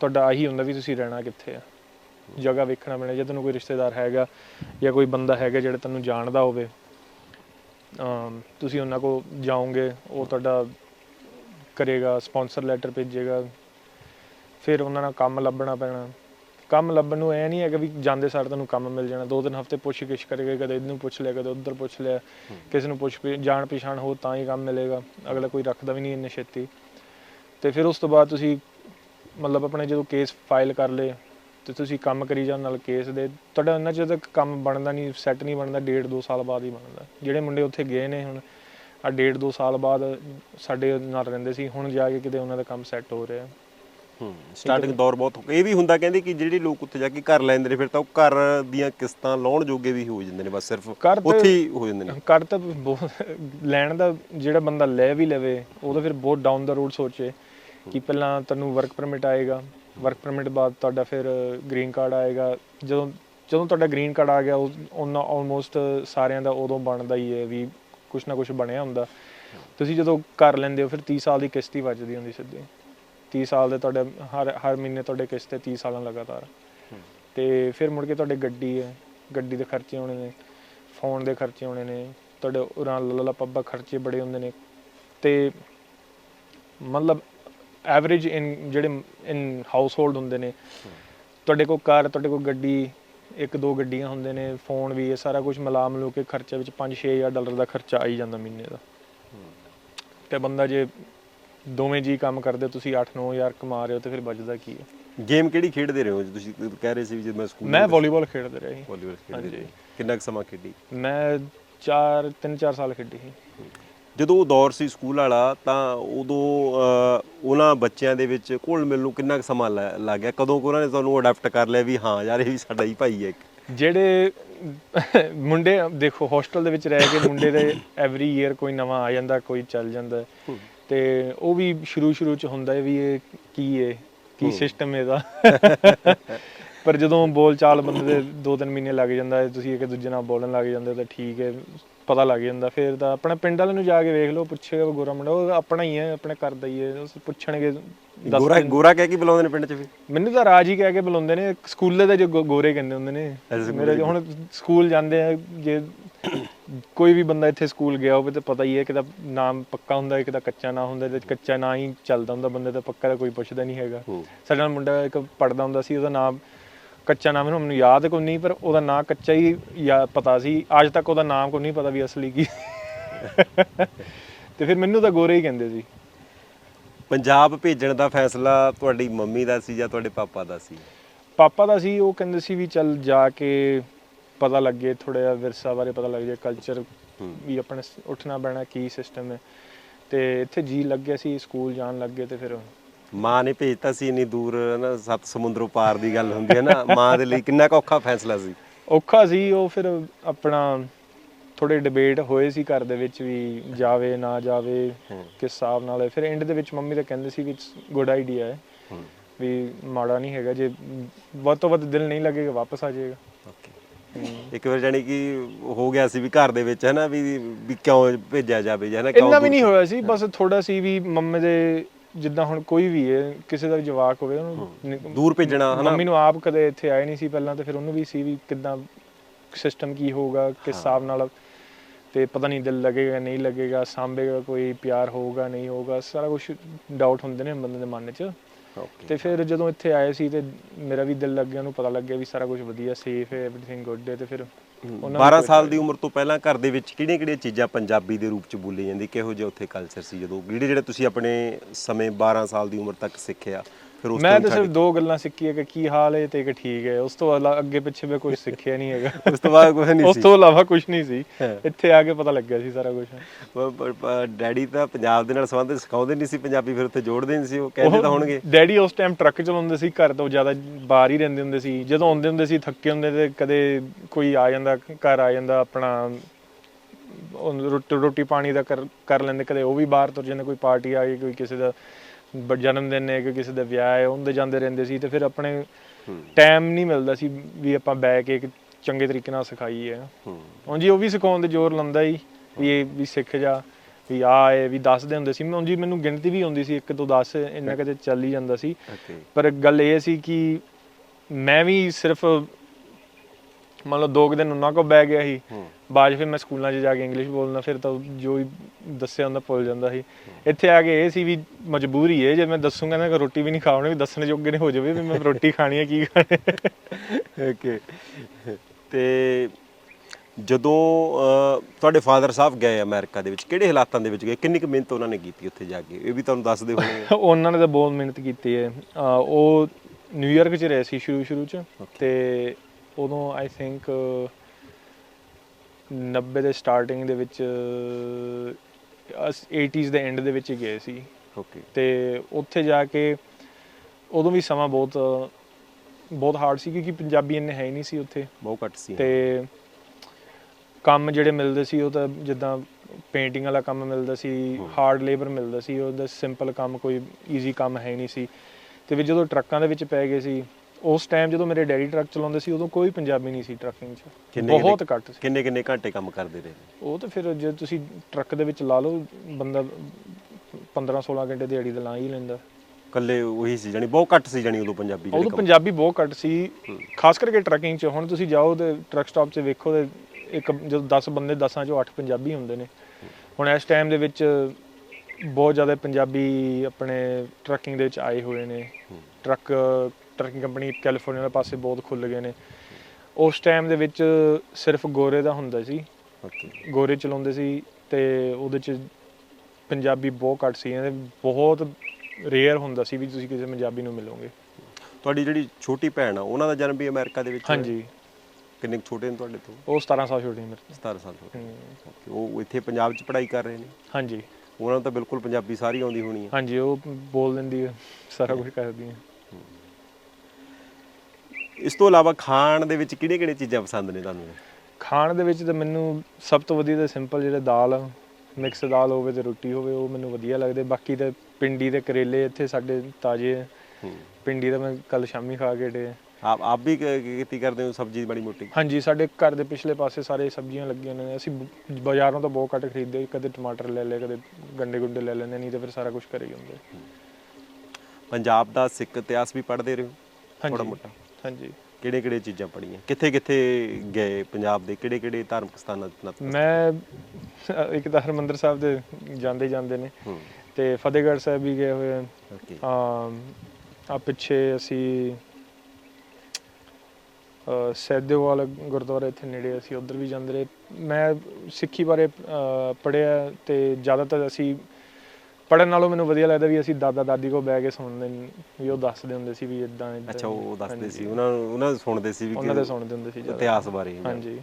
ਤੁਹਾਡਾ ਆਹੀ ਹੁੰਦਾ ਵੀ ਤੁਸੀਂ ਰਹਿਣਾ ਕਿੱਥੇ ਆ। ਜਗ੍ਹਾ ਵੇਖਣਾ ਪੈਣਾ ਜੇ ਤੁਹਾਨੂੰ ਕੋਈ ਰਿਸ਼ਤੇਦਾਰ ਹੈਗਾ ਜਾਂ ਕੋਈ ਬੰਦਾ ਹੈਗਾ ਜਿਹੜਾ ਤੁਹਾਨੂੰ ਜਾਣਦਾ ਹੋਵੇ ਤੁਸੀਂ ਉਹਨਾਂ ਕੋਲ ਜਾਓਗੇ ਉਹ ਤੁਹਾਡਾ ਕਰੇਗਾ ਸਪਾਂਸਰ ਲੈਟਰ ਭੇਜੇਗਾ ਫਿਰ ਉਹਨਾਂ ਨਾਲ ਕੰਮ ਲੱਭਣਾ ਪੈਣਾ। ਕੰਮ ਲੱਭਣ ਨੂੰ ਐ ਨਹੀਂ ਹੈਗਾ ਵੀ ਜਾਂਦੇ ਸਾਰ ਤੁਹਾਨੂੰ ਕੰਮ ਮਿਲ ਜਾਣਾ। ਦੋ ਤਿੰਨ ਹਫ਼ਤੇ ਪੁੱਛ ਗਿੱਛ ਕਰੇਗਾ ਕਦੇ ਇਹਨੂੰ ਪੁੱਛ ਲਿਆ ਕਦੇ ਉੱਧਰ ਪੁੱਛ ਲਿਆ ਕਿਸੇ ਨੂੰ ਪੁੱਛ ਜਾਣ ਪਛਾਣ ਹੋ ਤਾਂ ਹੀ ਕੰਮ ਮਿਲੇਗਾ। ਅਗਲਾ ਕੋਈ ਰੱਖਦਾ ਵੀ ਨਹੀਂ ਇੰਨੇ ਛੇਤੀ। ਤੇ ਫਿਰ ਉਸ ਤੋਂ ਬਾਅਦ ਤੁਸੀਂ ਮਤਲਬ ਆਪਣੇ ਜਦੋਂ ਕੇਸ ਫਾਈਲ ਕਰ ਲਏ ਤੇ ਤੁਸੀਂ ਕੰਮ ਕਰੀ ਜਾਣ ਨਾਲ ਕੇਸ ਦੇ ਤੁਹਾਡਾ ਇੰਨਾ ਚਿਰ ਤੱਕ ਕੰਮ ਬਣਦਾ ਨਹੀਂ ਸੈੱਟ ਨਹੀਂ ਬਣਦਾ ਡੇਢ ਦੋ ਸਾਲ ਬਾਅਦ ਹੀ ਬਣਦਾ। ਜਿਹੜੇ ਮੁੰਡੇ ਉੱਥੇ ਗਏ ਨੇ ਹੁਣ ਆ ਡੇਢ ਦੋ ਸਾਲ ਬਾਅਦ ਸਾਡੇ ਨਾਲ ਰਹਿੰਦੇ ਸੀ ਹੁਣ ਜਾ ਕੇ ਕਿਤੇ ਉਹਨਾਂ ਦਾ ਕੰਮ ਸੈੱਟ ਹੋ ਰਿਹਾ। ਹੂੰ ਸਟਾਰਟਿੰਗ ਦੌਰ ਬਹੁਤ ਇਹ ਵੀ ਹੁੰਦਾ ਕਹਿੰਦੇ ਕਿ ਜਿਹੜੇ ਲੋਕ ਉੱਥੇ ਜਾ ਕੇ ਘਰ ਲੈਂਦੇ ਨੇ ਫਿਰ ਤਾਂ ਉਹ ਘਰ ਦੀਆਂ ਕਿਸ਼ਤਾਂ ਲਾਉਣ ਜੋਗੇ ਵੀ ਹੋ ਜਾਂਦੇ ਨੇ ਬਸ ਸਿਰਫ ਉੱਥੇ ਹੀ ਹੋ ਜਾਂਦੇ ਨੇ। ਕਰ ਤਾਂ ਬਹੁਤ ਲੈਣ ਦਾ ਜਿਹੜਾ ਬੰਦਾ ਲੈ ਵੀ ਲਵੇ ਉਹ ਤਾਂ ਫਿਰ ਬਹੁਤ ਡਾਊਨ ਦਾ ਰੋਡ ਸੋਚੇ ਕਿ ਪਹਿਲਾਂ ਤੁਹਾਨੂੰ ਵਰਕ ਪਰਮਿਟ ਆਏਗਾ ਵਰਕ ਪਰਮਿਟ ਬਾਅਦ ਤੁਹਾਡਾ ਫਿਰ ਗ੍ਰੀਨ ਕਾਰਡ ਆਏਗਾ ਜਦੋਂ ਜਦੋਂ ਤੁਹਾਡਾ ਗ੍ਰੀਨ ਕਾਰਡ ਆ ਗਿਆ ਉਹ ਉਹਨਾਂ ਆਲਮੋਸਟ ਸਾਰਿਆਂ ਦਾ ਉਦੋਂ ਬਣਦਾ ਹੀ ਹੈ ਵੀ ਕੁਛ ਨਾ ਕੁਛ ਬਣਿਆ ਹੁੰਦਾ। ਤੁਸੀਂ ਜਦੋਂ ਕਰ ਲੈਂਦੇ ਹੋ ਫਿਰ 30 ਸਾਲ ਦੀ ਕਿਸ਼ਤ ਹੀ ਵੱਜਦੀ ਹੁੰਦੀ ਸਿੱਧੀ। 30 ਸਾਲ ਦੇ ਤੁਹਾਡੇ ਹਰ ਹਰ ਮਹੀਨੇ ਤੁਹਾਡੇ ਕਿਸ਼ਤ ਤੇ 30 ਸਾਲਾਂ ਲਗਾਤਾਰ। ਤੇ ਫਿਰ ਮੁੜ ਕੇ ਤੁਹਾਡੇ ਗੱਡੀ ਹੈ ਗੱਡੀ ਦੇ ਖਰਚੇ ਹੋਣੇ ਨੇ ਫੋਨ ਦੇ ਖਰਚੇ ਹੋਣੇ ਨੇ ਤੁਹਾਡੇ ਉਰਾਂ ਲੱਲਾ ਪੱਬਾ ਖਰਚੇ ਬੜੇ ਹੁੰਦੇ ਨੇ। ਤੇ ਮਤਲਬ ਐਵਰੇਜ ਇਨ ਜਿਹੜੇ ਇਨ ਹਾਊਸਹੋਲਡ ਹੁੰਦੇ ਨੇ ਤੁਹਾਡੇ ਕੋਲ ਕਾਰ ਤੁਹਾਡੇ ਕੋਲ ਗੱਡੀ ਇੱਕ ਦੋ ਗੱਡੀਆਂ ਹੁੰਦੇ ਨੇ ਫੋਨ ਵੀ ਇਹ ਸਾਰਾ ਕੁਝ ਮਿਲਾ ਮਿਲੂ ਕੇ ਖਰਚਾ ਵਿੱਚ 5-6000 ਡਾਲਰ ਦਾ ਖਰਚਾ ਆਈ ਜਾਂਦਾ ਮਹੀਨੇ ਦਾ। ਤੇ ਬੰਦਾ ਜੇ ਦੋਵੇਂ ਜੀ ਕੰਮ ਕਰਦੇ ਤੁਸੀਂ 8-9000 ਕਮਾ ਰਹੇ ਹੋ ਤੇ ਫਿਰ ਬਚਦਾ ਕੀ ਹੈ? ਗੇਮ ਕਿਹੜੀ ਖੇਡਦੇ ਰਹੇ ਹੋ ਜੀ? ਤੁਸੀਂ ਕਹਿ ਰਹੇ ਸੀ ਵੀ ਜਦ ਮੈਂ ਸਕੂਲ ਮੈਂ ਵਾਲੀਬਾਲ ਖੇਡਦਾ ਰਿਹਾ ਵਾਲੀਬਾਲ ਖੇਡਦੇ। ਰਹੇ। ਕਿੰਨਾ ਕੁ ਸਮਾਂ ਖੇਡੀ? ਮੈਂ 4 3-4 ਸਾਲ ਖੇਡੀ ਸੀ। ਜਦੋਂ ਉਹ ਦੌਰ ਸੀ ਸਕੂਲ ਵਾਲਾ ਤਾਂ ਉਦੋਂ ਅਹ, ਉਹਨਾਂ ਬੱਚਿਆਂ ਦੇ ਵਿੱਚ ਘੁਲ ਮਿਲ ਨੂੰ ਕਿੰਨਾ ਕੁ ਸਮਾਂ ਲ- ਲੱਗ ਗਿਆ? ਕਦੋਂ ਕੁ ਉਹਨਾਂ ਨੇ ਤੁਹਾਨੂੰ ਅਡਾਪਟ ਕਰ ਲਿਆ ਵੀ ਹਾਂ ਯਾਰ ਇਹ ਵੀ ਸਾਡਾ ਹੀ ਭਾਈ ਹੈ ਇੱਕ? ਜਿਹੜੇ ਮੁੰਡੇ ਦੇਖੋ ਹੋਸਟਲ ਦੇ ਵਿੱਚ ਰਹਿ ਕੇ ਮੁੰਡੇ ਦੇ ਐਵਰੀ ਈਅਰ ਕੋਈ ਨਵਾਂ ਆ ਜਾਂਦਾ ਕੋਈ ਚੱਲ ਜਾਂਦਾ। ਤੇ ਉਹ ਵੀ ਸ਼ੁਰੂ ਸ਼ੁਰੂ ਚ ਹੁੰਦਾ ਹੈ ਵੀ ਇਹ ਕੀ ਹੈ ਕੀ ਸਿਸਟਮ ਇਹਦਾ। ਪਰ ਜਦੋਂ ਬੋਲ ਚਾਲ ਬੰਦੇ ਦੇ 2-3 ਮਹੀਨੇ ਲੱਗ ਜਾਂਦਾ ਹੈ ਤੁਸੀਂ ਇੱਕ ਦੂਜੇ ਨਾਲ ਬੋਲਣ ਲੱਗ ਜਾਂਦੇ ਤਾਂ ਠੀਕ ਹੈ ਪਤਾ ਲੱਗ ਜਾਂਦਾ। ਫਿਰ ਤਾਂ ਆਪਣੇ ਪਿੰਡ ਵਾਲੇ ਨੂੰ ਜਾ ਕੇ ਵੇਖ ਲਓ ਪੁੱਛੇਗਾ ਗੋਰਾ ਮੁੰਡਾ ਉਹ ਆਪਣਾ ਹੀ ਹੈ ਆਪਣੇ ਘਰ ਦਾ ਹੀ ਹੈ ਉਹ ਪੁੱਛਣਗੇ ਗੋਰਾ ਗੋਰਾ ਕਹਿ ਕੇ ਬੁਲਾਉਂਦੇ ਨੇ ਪਿੰਡ 'ਚ ਫਿਰ ਮੈਨੂੰ ਤਾਂ ਰਾਜ ਹੀ ਕਹਿ ਕੇ ਬੁਲਾਉਂਦੇ ਨੇ ਸਕੂਲੇ ਦੇ ਜੋ ਗੋਰੇ ਕਹਿੰਦੇ ਹੁੰਦੇ ਨੇ। ਮੇਰੇ ਹੁਣ ਸਕੂਲ ਜਾਂਦੇ ਆ ਜੇ ਕੋਈ ਵੀ ਬੰਦਾ ਇੱਥੇ ਸਕੂਲ ਗਿਆ ਹੋਵੇ ਤਾਂ ਪਤਾ ਹੀ ਹੈ ਕਿ ਦਾ ਨਾਮ ਪੱਕਾ ਹੁੰਦਾ ਹੈ ਕਿ ਦਾ ਕੱਚਾ ਨਾਂ ਹੁੰਦਾ ਤੇ ਕੱਚਾ ਨਾਂ ਹੀ ਚੱਲਦਾ ਹੁੰਦਾ ਬੰਦੇ ਦਾ ਪੱਕਾ ਦਾ ਕੋਈ ਪੁੱਛਦਾ ਨਹੀਂ ਹੈਗਾ। ਸਾਡੇ ਮੁੰਡਾ ਇੱਕ ਪੜਦਾ ਹੁੰਦਾ ਸੀ ਉਹਦਾ ਨਾਮ ਕੱਚਾ ਨਾਮ ਮੈਨੂੰ ਮੈਨੂੰ ਯਾਦ ਕੋਈ ਨਹੀਂ ਪਰ ਉਹਦਾ ਨਾਂ ਕੱਚਾ ਹੀ ਯਾ ਪਤਾ ਸੀ। ਅੱਜ ਤੱਕ ਉਹਦਾ ਨਾਮ ਕੋਈ ਨਹੀਂ ਪਤਾ ਵੀ ਅਸਲੀ ਕੀ। ਤੇ ਫਿਰ ਮੈਨੂੰ ਤਾਂ ਗੋਰੇ ਹੀ ਕਹਿੰਦੇ ਸੀ। ਪੰਜਾਬ ਭੇਜਣ ਦਾ ਫੈਸਲਾ ਤੁਹਾਡੀ ਮੰਮੀ ਦਾ ਸੀ ਜਾਂ ਤੁਹਾਡੇ ਪਾਪਾ ਦਾ ਸੀ? ਪਾਪਾ ਦਾ ਸੀ ਉਹ ਕਹਿੰਦੇ ਸੀ ਵੀ ਚੱਲ ਜਾ ਕੇ ਪਤਾ ਲੱਗੇ ਥੋੜਾ ਜਿਹਾ ਵਿਰਸਾ ਬਾਰੇ ਪਤਾ ਲੱਗ ਜਾਏ ਕਲਚਰ। ਵੀ ਆਪਣੇ ਉੱਠਣਾ ਬਹਿਣਾ ਕੀ ਸਿਸਟਮ ਹੈ ਤੇ ਇੱਥੇ ਜੀ ਲੱਗਿਆ ਸੀ ਸਕੂਲ ਜਾਣ ਲੱਗੇ ਤੇ ਫਿਰ ਮਾਂ ਨੇ ਭੇਜਤਾ ਸੀ ਇੰਨੀ ਦੂਰ ਨਾ ਸੱਤ ਸਮੁੰਦਰੋਂ ਪਾਰ ਦੀ ਗੱਲ ਹੁੰਦੀ ਹੈ ਨਾ ਮਾਂ ਦੇ ਲਈ ਕਿੰਨਾ ਔਖਾ ਫੈਸਲਾ ਸੀ ਔਖਾ ਸੀ ਉਹ ਫਿਰ ਆਪਣਾ ਥੋੜੇ ਡਿਬੇਟ ਹੋਏ ਸੀ ਘਰ ਦੇ ਵਿੱਚ ਵੀ ਜਾਵੇ ਨਾ ਜਾਵੇ। ਕਿਸ ਹਿਸਾਬ ਨਾਲ। ਫਿਰ ਐਂਡ ਦੇ ਵਿੱਚ ਮੰਮੀ ਤਾਂ ਕਹਿੰਦੇ ਸੀ ਵੀ ਗੁੱਡ ਆਈਡੀਆ ਹੂੰ ਵੀ ਮਾੜਾ ਨਹੀਂ ਹੈਗਾ ਜੇ ਵੱਧ ਤੋਂ ਵੱਧ ਦਿਲ ਨਹੀਂ ਲੱਗੇਗਾ ਵਾਪਸ ਆ ਜਾਏਗਾ ਓਕੇ ਇੱਕ ਵਾਰ ਜਾਨੀ ਕਿ ਹੋ ਗਿਆ ਸੀ ਵੀ ਘਰ ਦੇ ਵਿੱਚ ਹੈ ਨਾ ਵੀ ਵੀ ਕਿਉਂ ਭੇਜਿਆ ਜਾਵੇ ਜਾਂ ਨਾ ਕਿਉਂ ਇੰਨਾ ਵੀ ਨਹੀਂ ਹੋਇਆ ਸੀ ਬਸ ਥੋੜਾ ਸੀ ਵੀ ਮੰਮੀ ਦੇ ਜਿੱਦਾਂ ਹੁਣ ਕੋਈ ਵੀ ਹੈ ਕਿਸੇ ਦਾ ਵੀ ਜਵਾਕ ਹੋਵੇ ਉਹਨੂੰ ਦੂਰ ਭੇਜਣਾ ਹਨਾ। ਮੰਮੀ ਨੂੰ ਆਪ ਕਦੇ ਇੱਥੇ ਆਏ ਨਹੀਂ ਸੀ ਪਹਿਲਾਂ ਤੇ ਫਿਰ ਉਹਨੂੰ ਵੀ ਸੀ ਵੀ ਕਿਦਾਂ ਸਿਸਟਮ ਕੀ ਹੋਊਗਾ ਕਿਸ ਹਿਸਾਬ ਨਾਲ ਤੇ ਪਤਾ ਨਹੀਂ ਦਿਲ ਲੱਗੇਗਾ ਨਹੀਂ ਲੱਗੇਗਾ ਸਾਂਭੇਗਾ ਕੋਈ ਪਿਆਰ ਹੋਊਗਾ ਨਹੀਂ ਹੋਊਗਾ ਸਾਰਾ ਕੁਝ ਡਾਊਟ ਹੁੰਦੇ ਨੇ ਬੰਦੇ ਦੇ ਮਨ 'ਚ। ਤੇ ਫਿਰ ਜਦੋਂ ਇੱਥੇ ਆਏ ਸੀ ਤੇ ਮੇਰਾ ਵੀ ਦਿਲ ਲੱਗ ਗਿਆ ਉਹਨੂੰ ਪਤਾ ਲੱਗ ਗਿਆ ਵੀ ਸਾਰਾ ਕੁਝ ਵਧੀਆ ਸੇਫ ਹੈ ਐਵਰੀਥਿੰਗ ਗੁੱਡ ਹੈ ਤੇ ਫਿਰ ਉਹਨਾਂ ਨੂੰ 12 ਕੋਈ ਸਾਲ ਦੀ ਉਮਰ ਤੋਂ ਪਹਿਲਾਂ ਘਰ ਦੇ ਵਿੱਚ ਕਿਹੜੀਆਂ ਕਿਹੜੀਆਂ ਚੀਜ਼ਾਂ ਪੰਜਾਬੀ ਦੇ ਰੂਪ ਚ ਬੋਲੀ ਜਾਂਦੀ ਕਿਹੋ ਜਿਹਾ ਉੱਥੇ ਕਲਚਰ ਸੀ ਜਦੋਂ ਜਿਹੜੇ ਜਿਹੜੇ ਤੁਸੀਂ ਆਪਣੇ ਸਮੇਂ 12 ਸਾਲ ਦੀ ਉਮਰ ਤੱਕ ਸਿੱਖਿਆ? ਫਿਰ ਉਸ ਮੈਂ ਤੋਂ ਸਿਰਫ ਦੋ ਗੱਲਾਂ ਸਿੱਖੀਆਂ ਕਿ ਕੀ ਹਾਲ ਹੈ ਤੇ ਕਿ ਠੀਕ ਹੈ। ਉਸ ਤੋਂ ਅੱਗੇ ਪਿੱਛੇ ਮੈਂ ਕੁਝ ਸਿੱਖਿਆ ਨਹੀਂ ਹੈਗਾ। ਉਸ ਤੋਂ ਬਾਅਦ ਕੁਝ ਨਹੀਂ ਉਸ ਸੀ। ਤੋਂ ਇਲਾਵਾ ਕੁਝ ਨਹੀਂ ਸੀ। ਹਾਂ। ਇੱਥੇ ਆ ਕੇ ਪਤਾ ਲੱਗਿਆ ਸੀ ਸਾਰਾ ਕੁਝ ਡੈਡੀ ਤਾਂ ਪੰਜਾਬ ਦੇ ਨਾਲ ਸੰਬੰਧ ਸਿਖਾਉਂਦੇ ਨਹੀਂ ਸੀ ਪੰਜਾਬੀ ਫਿਰ ਉੱਥੇ ਜੋੜਦੇ ਨਹੀਂ ਸੀ ਉਹ ਕਹਿੰਦੇ ਤਾਂ ਹੋਣਗੇ। ਡੈਡੀ ਉਸ ਟਾਈਮ ਟਰੱਕ ਚਲਾਉਂਦੇ ਸੀ ਘਰ ਤੋਂ ਜ਼ਿਆਦਾ ਬਾਹਰ ਹੀ ਰਹਿੰਦੇ ਹੁੰਦੇ ਸੀ। ਜਦੋਂ ਆਉਂਦੇ ਹੁੰਦੇ ਸੀ ਥੱਕੇ ਹੁੰਦੇ ਤੇ ਕਦੇ ਕੋਈ ਆ ਜਾਂਦਾ ਘਰ ਆ ਜਾਂਦਾ ਆਪਣਾ ਉਹ ਰੋਟੀ ਪਾਣੀ ਦਾ ਕਰ ਲੈਂਦੇ। ਕਦੇ ਉਹ ਵੀ ਬਾਹਰ ਤੁਰ ਜਾਂਦੇ ਕੋਈ ਪਾਰਟੀ ਆ ਗਈ ਕੋਈ ਕਿਸੇ ਦਾ ਜਨਮ ਦਿਨ ਹੈ ਕੋਈ ਕਿਸੇ ਦਾ ਵਿਆਹ ਹੈ ਉਹਦੇ ਜਾਂਦੇ ਰਹਿੰਦੇ ਸੀ ਤੇ ਫਿਰ ਆਪਣੇ ਟਾਈਮ ਨਹੀਂ ਮਿਲਦਾ ਸੀ ਵੀ ਆਪਾਂ ਬੈ ਕੇ ਇੱਕ ਚੰਗੇ ਤਰੀਕੇ ਨਾਲ ਸਿਖਾਈਏ ਹੂੰ। ਹੁਣ ਜੀ ਉਹ ਵੀ ਸਿਖਾਉਣ ਦੇ ਜ਼ੋਰ ਲੰਦਾ ਹੀ ਵੀ ਇਹ ਵੀ ਸਿੱਖ ਜਾ ਵੀ ਆ ਇਹ ਵੀ ਦੱਸਦੇ ਹੁੰਦੇ ਸੀ। ਹੁਣ ਜੀ ਮੈਨੂੰ ਗਿਣਤੀ ਵੀ ਆਉਂਦੀ ਸੀ 1 ਤੋਂ 10 ਇੰਨਾ ਕਿਤੇ ਚੱਲ ਹੀ ਜਾਂਦਾ ਸੀ। ਪਰ ਗੱਲ ਇਹ ਸੀ ਕਿ ਮੈਂ ਵੀ ਸਿਰਫ ਮੰਨ ਲਓ ਦੋ ਕੁ ਦਿਨ ਉਹਨਾਂ ਕੋਲ ਬਹਿ ਗਿਆ ਸੀ ਬਾਅਦ ਫਿਰ ਮੈਂ ਸਕੂਲਾਂ 'ਚ ਜਾ ਕੇ ਇੰਗਲਿਸ਼ ਬੋਲਣਾ ਫਿਰ ਤਾਂ ਜੋ ਹੀ ਦੱਸਿਆ ਹੁੰਦਾ ਭੁੱਲ ਜਾਂਦਾ ਸੀ। ਇੱਥੇ ਆ ਕੇ ਇਹ ਸੀ ਵੀ ਮਜਬੂਰੀ ਹੈ ਜੇ ਮੈਂ ਦੱਸੂਗਾ ਨਾ ਕਿ ਰੋਟੀ ਵੀ ਨਹੀਂ ਖਾਣੀ ਵੀ ਦੱਸਣ ਜੋਗੇ ਨੇ ਹੋ ਜਾਵੇ ਵੀ ਮੈਂ ਰੋਟੀ ਖਾਣੀ ਹੈ ਕੀ ਖਾਣੀ। ਓਕੇ। ਤੇ ਜਦੋਂ ਤੁਹਾਡੇ ਫਾਦਰ ਸਾਹਿਬ ਗਏ ਅਮਰੀਕਾ ਦੇ ਵਿੱਚ ਕਿਹੜੇ ਹਾਲਾਤਾਂ ਦੇ ਵਿੱਚ ਗਏ? ਕਿੰਨੀ ਕੁ ਮਿਹਨਤ ਉਹਨਾਂ ਨੇ ਕੀਤੀ ਉੱਥੇ ਜਾ ਕੇ? ਇਹ ਵੀ ਤੁਹਾਨੂੰ ਦੱਸਦੇ ਹੋਣੇ ਉਹਨਾਂ ਨੇ ਤਾਂ ਬਹੁਤ ਮਿਹਨਤ ਕੀਤੀ ਹੈ। ਉਹ ਨਿਊਯਾਰਕ 'ਚ ਰਹੇ ਸੀ ਸ਼ੁਰੂ ਸ਼ੁਰੂ 'ਚ ਤੇ ਉਦੋਂ ਆਈ ਥਿੰਕ 90 ਦੇ ਸਟਾਰਟਿੰਗ ਦੇ ਵਿੱਚ ਅਸ 80s ਦੇ ਐਂਡ ਦੇ ਵਿੱਚ ਹੀ ਗਏ ਸੀ। ਓਕੇ ਤੇ ਉੱਥੇ ਜਾ ਕੇ ਉਦੋਂ ਵੀ ਸਮਾਂ ਬਹੁਤ ਬਹੁਤ ਹਾਰਡ ਸੀ ਕਿਉਂਕਿ ਪੰਜਾਬੀ ਇੰਨੇ ਹੈ ਹੀ ਨਹੀਂ ਸੀ ਉੱਥੇ। ਬਹੁਤ ਘੱਟ ਸੀ ਤੇ ਕੰਮ ਜਿਹੜੇ ਮਿਲਦੇ ਸੀ ਉਹ ਤਾਂ ਜਿੱਦਾਂ ਪੇਂਟਿੰਗ ਵਾਲਾ ਕੰਮ ਮਿਲਦਾ ਸੀ ਹਾਰਡ ਲੇਬਰ ਮਿਲਦਾ ਸੀ ਉਹਦਾ ਸਿੰਪਲ ਕੰਮ ਕੋਈ ਈਜ਼ੀ ਕੰਮ ਹੈ ਹੀ ਨਹੀਂ ਸੀ। ਤੇ ਵੀ ਜਦੋਂ ਟਰੱਕਾਂ ਦੇ ਵਿੱਚ ਪੈ ਗਏ ਸੀ ਉਸ ਟਾਈਮ ਜਦੋਂ ਮੇਰੇ ਡੈਡੀ ਟਰੱਕ ਚਲਾਉਂਦੇ ਸੀ ਉਦੋਂ ਕੋਈ ਪੰਜਾਬੀ ਨਹੀਂ ਸੀ ਟਰੱਕਿੰਗ 'ਚ। ਕਿੰਨੇ- ਬਹੁਤ ਘੱਟ ਸੀ। ਕਿੰਨੇ ਕਿੰਨੇ ਘੰਟੇ ਕੰਮ ਕਰਦੇ ਰਹੇ? ਉਹ ਤਾਂ ਫਿਰ ਜੇ ਤੁਸੀਂ ਟਰੱਕ ਦੇ ਵਿੱਚ ਲਾ ਲਓ ਬੰਦਾ 15 16 ਘੰਟੇ ਦਿਹਾੜੀ ਦਾ ਲਾ ਹੀ ਲੈਂਦਾ। ਕੱਲੇ ਉਹੀ ਸੀ ਜਾਨੀ ਬਹੁਤ ਘੱਟ ਸੀ ਜਾਨੀ ਉਦੋਂ ਪੰਜਾਬੀ ਜਿਹੜੇ ਉਦੋਂ ਕੰਮ ਪੰਜਾਬੀ ਬਹੁਤ ਘੱਟ ਸੀ। ਖਾਸ ਕਰਕੇ ਟਰੱਕਿੰਗ 'ਚ ਹੁਣ ਤੁਸੀਂ ਜਾਓ ਤੇ ਟਰੱਕ ਸਟਾਪ 'ਤੇ ਵੇਖੋ ਤੇ ਇੱਕ ਜਦੋਂ 10 ਬੰਦੇ 10ਾਂ 'ਚੋਂ 8 ਪੰਜਾਬੀ ਹੁੰਦੇ ਨੇ। ਹੁਣ ਇਸ ਟਾਈਮ ਦੇ ਵਿੱਚ ਬਹੁਤ ਜ਼ਿਆਦਾ ਪੰਜਾਬੀ ਆਪਣੇ ਟਰੱਕਿੰਗ ਦੇ ਵਿੱਚ ਆਏ ਹੋਏ ਨੇ। ਟਰੱਕ ਟਰੱਕਿੰਗ ਕੰਪਨੀ ਕੈਲੀਫੋਰਨੀਆ ਦੇ ਪਾਸੇ ਬਹੁਤ ਖੁੱਲ ਗਏ ਨੇ। ਉਸ ਟਾਈਮ ਦੇ ਵਿੱਚ ਸਿਰਫ ਗੋਰੇ ਦਾ ਹੁੰਦਾ ਸੀ। ਓਕੇ ਗੋਰੇ ਚਲਾਉਂਦੇ ਸੀ ਤੇ ਉਹਦੇ 'ਚ ਪੰਜਾਬੀ ਬਹੁਤ ਘੱਟ ਸੀ। ਇਹਦੇ ਬਹੁਤ ਰੇਅਰ ਹੁੰਦਾ ਸੀ ਵੀ ਤੁਸੀਂ ਕਿਸੇ ਪੰਜਾਬੀ ਨੂੰ ਮਿਲੋਗੇ। ਤੁਹਾਡੀ ਜਿਹੜੀ ਛੋਟੀ ਭੈਣ ਆ ਉਹਨਾਂ ਦਾ ਜਨਮ ਵੀ ਅਮਰੀਕਾ ਦੇ ਵਿੱਚ ਹੋਇਆ? ਹਾਂਜੀ ਕਿੰਨੇ ਕੁ ਛੋਟੇ ਨੇ ਤੁਹਾਡੇ ਤੋਂ? ਉਹ 17 ਸਾਲ ਛੋਟੀ ਮੇਰੇ ਤੋਂ। 17 ਸਾਲ ਛੋਟੇ ਹਮ, ਓਕੇ ਉਹ ਇੱਥੇ ਪੰਜਾਬ 'ਚ ਪੜ੍ਹਾਈ ਕਰ ਰਹੇ ਨੇ? ਹਾਂਜੀ। ਉਹਨਾਂ ਨੂੰ ਤਾਂ ਬਿਲਕੁਲ ਪੰਜਾਬੀ ਸਾਰੀ ਆਉਂਦੀ ਹੋਣੀ ਹੈ ਹਾਂਜੀ ਉਹ ਬੋਲ ਦਿੰਦੀ ਹੈ ਸਾਰਾ ਕੁਝ ਕਰਦੀ ਹੈ ਇਸ ਤੋਂ ਇਲਾਵਾ ਖਾਣ ਦੇ ਵਿੱਚ ਕਿਹੜੀਆਂ ਕਿਹੜੀਆਂ ਚੀਜ਼ਾਂ ਪਸੰਦ ਨੇ ਤੁਹਾਨੂੰ? ਖਾਣ ਦੇ ਵਿੱਚ ਤਾਂ ਮੈਨੂੰ ਸਭ ਤੋਂ ਵਧੀਆ ਤਾਂ ਸਿੰਪਲ ਜਿਹੜੇ ਦਾਲ ਮਿਕਸ ਦਾਲ ਹੋਵੇ ਤੇ ਰੋਟੀ ਹੋਵੇ ਉਹ ਮੈਨੂੰ ਵਧੀਆ ਲੱਗਦੇ। ਬਾਕੀ ਤਾਂ ਪਿੰਡੀ ਤੇ ਕਰੇਲੇ ਇੱਥੇ ਸਾਡੇ ਤਾਜ਼ੇ ਪਿੰਡੀ ਤਾਂ ਮੈਂ ਕੱਲ ਸ਼ਾਮੀ ਖਾ ਕੇ ਡੇ ਆਪ ਆਪ ਵੀ ਖੇਤੀ ਕਰਦੇ ਹੋ ਸਬਜ਼ੀ ਦੀ ਬੜੀ ਮੋਟੀ? ਹਾਂਜੀ ਸਾਡੇ ਘਰ ਦੇ ਪਿਛਲੇ ਪਾਸੇ ਸਾਰੇ ਸਬਜ਼ੀਆਂ ਲੱਗੀਆਂ ਨੇ। ਅਸੀਂ ਬਾਜ਼ਾਰੋਂ ਤਾਂ ਬਹੁਤ ਘੱਟ ਖਰੀਦਦੇ ਕਦੇ ਟਮਾਟਰ ਲੈ ਲਏ ਕਦੇ ਗੰਡੇ ਗੁੰਡੇ ਲੈ ਲੈਂਦੇ ਨਹੀਂ ਤਾਂ ਫਿਰ ਸਾਰਾ ਕੁਝ ਘਰੇ ਹੀ ਹੁੰਦਾ। ਪੰਜਾਬ ਦਾ ਸਿੱਖ ਇਤਿਹਾਸ ਵੀ ਪੜ੍ਹਦੇ ਰਹੇ ਥੋੜਾ ਮੋਟਾ। ਹਾਂਜੀ। ਕਿਹੜੇ ਕਿਹੜੇ ਚੀਜ਼ਾਂ ਪੜੀਆਂ ਕਿੱਥੇ ਕਿੱਥੇ ਗਏ ਪੰਜਾਬ ਦੇ? ਕਿਹੜੇ ਕਿਹੜੇ ਧਾਰਮਿਕ ਸਥਾਨਾਂ ਤੇ ਨਤਮਸਤਕ? ਮੈਂ ਇੱਕ ਤਾਂ ਹਰਮੰਦਰ ਸਾਹਿਬ ਦੇ ਜਾਂਦੇ ਜਾਂਦੇ ਨੇ। ਹੂੰ। ਤੇ ਫਤਿਹਗੜ੍ਹ ਸਾਹਿਬ ਵੀ ਗਏ ਹੋਏ ਆ। ਓਕੇ। ਅਮ ਆ ਪਿੱਛੇ ਅਸੀਂ ਅ, ਸੈਦੇਵਾਲ ਗੁਰਦੁਆਰਾ ਇੱਥੇ ਨੇੜੇ ਅਸੀਂ ਉਧਰ ਵੀ ਜਾਂਦੇ ਰਹੇ। ਮੈਂ ਸਿੱਖੀ ਬਾਰੇ ਪੜਿਆ ਤੇ ਜ਼ਿਆਦਾਤਰ ਅਸੀਂ ਪੜਨ ਨਾਲੋਂ ਮੈਨੂੰ ਵਧੀਆ ਲੱਗਦਾ ਵੀ ਅਸੀਂ ਦਾਦਾ ਦਾਦੀ ਕੋਲ ਬਹਿ ਕੇ ਸੁਣਦੇ ਨੇ, ਵੀ ਉਹ ਦੱਸਦੇ ਹੁੰਦੇ ਸੀ ਵੀ ਇਦਾਂ ਇਦਾਂ ਅੱਛਾ ਉਹ ਦੱਸਦੇ ਸੀ ਉਹਨਾਂ ਨੂੰ ਉਹਨਾਂ ਨੂੰ ਸੁਣਦੇ ਸੀ ਵੀ ਉਹਨਾਂ ਦੇ ਸੁਣਦੇ ਹੁੰਦੇ ਸੀ ਜ਼ਿਆਦਾ। ਇਤਿਹਾਸ ਬਾਰੇ। ਹਾਂਜੀ।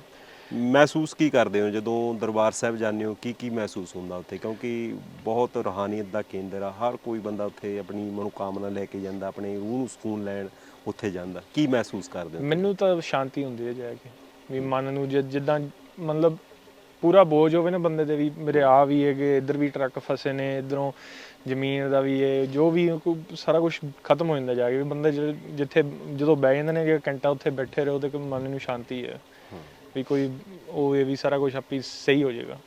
ਮਹਿਸੂਸ ਕੀ ਕਰਦੇ ਹੋ ਜਦੋਂ ਦਰਬਾਰ ਸਾਹਿਬ ਜਾਂਦੇ ਹੋ? ਕੀ ਕੀ ਮਹਿਸੂਸ ਹੁੰਦਾ ਉੱਥੇ? ਕਿਉਂਕਿ ਬਹੁਤ ਰੂਹਾਨੀਅਤ ਦਾ ਕੇਂਦਰ ਆ। ਹਰ ਕੋਈ ਬੰਦਾ ਉੱਥੇ ਆਪਣੀ ਮਨੋਕਾਮਨਾ ਲੈ ਕੇ ਜਾਂਦਾ ਆਪਣੇ ਰੂਹ ਨੂੰ ਸਕੂਨ ਲੈਣ ਉੱਥੇ ਜਾਂਦਾ। ਕੀ ਮਹਿਸੂਸ ਕਰਦੇ ਹੋ? ਮੈਨੂੰ ਤਾਂ ਸ਼ਾਂਤੀ ਹੁੰਦੀ ਹੈ ਜਾ ਕੇ। ਵੀ ਮਨ ਨੂੰ ਜਿੱਦਾਂ ਮਤਲਬ ਪੂਰਾ ਬੋਝ ਹੋਵੇ ਨਾ ਬੰਦੇ ਤੇ ਵੀ ਮੇਰੇ ਆ ਵੀ ਹੈਗੇ ਇੱਧਰ ਵੀ ਟਰੱਕ ਫਸੇ ਨੇ ਇਧਰੋਂ ਜ਼ਮੀਨ ਦਾ ਵੀ ਹੈ ਜੋ ਵੀ ਸਾਰਾ ਕੁਝ ਖਤਮ ਹੋ ਜਾਂਦਾ ਜਾ ਕੇ ਬੰਦੇ ਜਿੱਥੇ ਜਦੋਂ ਬਹਿ ਜਾਂਦੇ ਨੇ ਕਿ ਘੰਟਾ ਉੱਥੇ ਬੈਠੇ ਰਹੋ ਤੇ ਕੋਈ ਮਨ ਨੂੰ ਸ਼ਾਂਤੀ ਹੈ। ਵੀ ਕੋਈ ਉਹ ਇਹ ਵੀ ਸਾਰਾ ਕੁਝ ਆਪੀ ਸਹੀ ਹੋ ਜਾਏਗਾ।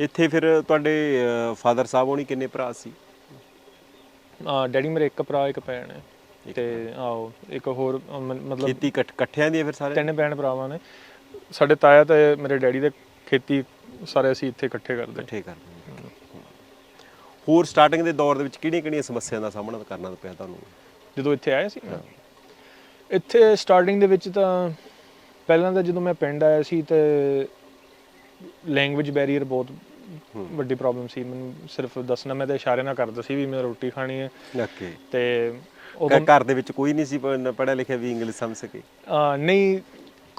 ਇੱਥੇ ਫਿਰ ਤੁਹਾਡੇ ਫਾਦਰ ਸਾਹਿਬ ਹੋਣੀ ਕਿੰਨੇ ਭਰਾ ਸੀ? ਆ ਡੈਡੀ ਮੇਰੇ ਇੱਕ ਭਰਾ ਇੱਕ ਭੈਣ ਹੈ। ਤੇ ਆਓ ਇੱਕ ਹੋਰ ਮਤਲਬ ਖੇਤੀ ਇਕੱਠ- ਇਕੱਠਿਆਂ ਦੀ ਫਿਰ ਸਾਰੇ? ਤਿੰਨ ਭੈਣ ਭਰਾਵਾਂ ਨੇ। ਸਾਡੇ ਤਾਇਆ ਤੇ ਮੇਰੇ ਡੈਡੀ ਦੇ ਖੇਤੀ ਸਾਰੇ ਅਸੀਂ ਇੱਥੇ ਇਕੱਠੇ ਕਰਦੇ ਇਕੱਠੇ ਕਰਦੇ। ਹੋਰ ਸਟਾਰਟਿੰਗ ਦੇ ਦੌਰ ਦੇ ਵਿੱਚ ਕਿਹੜੀਆਂ-ਕਿਹੜੀਆਂ ਸਮੱਸਿਆਵਾਂ ਦਾ ਸਾਹਮਣਾ ਕਰਨਾ ਪਿਆ ਤੁਹਾਨੂੰ? ਜਦੋਂ ਇੱਥੇ ਆਇਆ ਸੀ ਇੱਥੇ ਸਟਾਰਟਿੰਗ ਦੇ ਵਿੱਚ ਤਾਂ ਪਹਿਲਾਂ ਤਾਂ ਜਦੋਂ ਮੈਂ ਪਿੰਡ ਆਇਆ ਸੀ ਤੇ ਲੈਂਗੁਏਜ ਬੈਰੀਅਰ ਬਹੁਤ ਵੱਡੀ ਪ੍ਰੋਬਲਮ ਸੀ। ਮੈਨੂੰ ਸਿਰਫ ਦੱਸਣਾ ਮੈਂ ਤਾਂ ਇਸ਼ਾਰੇ ਨਾਲ ਕਰਦਾ ਸੀ ਵੀ ਮੈਂ ਰੋਟੀ ਖਾਣੀ ਹੈ। ਓਕੇ ਤੇ ਉਦੋਂ ਘਰ ਦੇ ਵਿੱਚ ਕੋਈ ਨਹੀਂ ਸੀ ਪੜਿਆ ਲਿਖਿਆ ਵੀ ਇੰਗਲਿਸ਼ ਸਮਝ ਸਕੇ? ਨਹੀਂ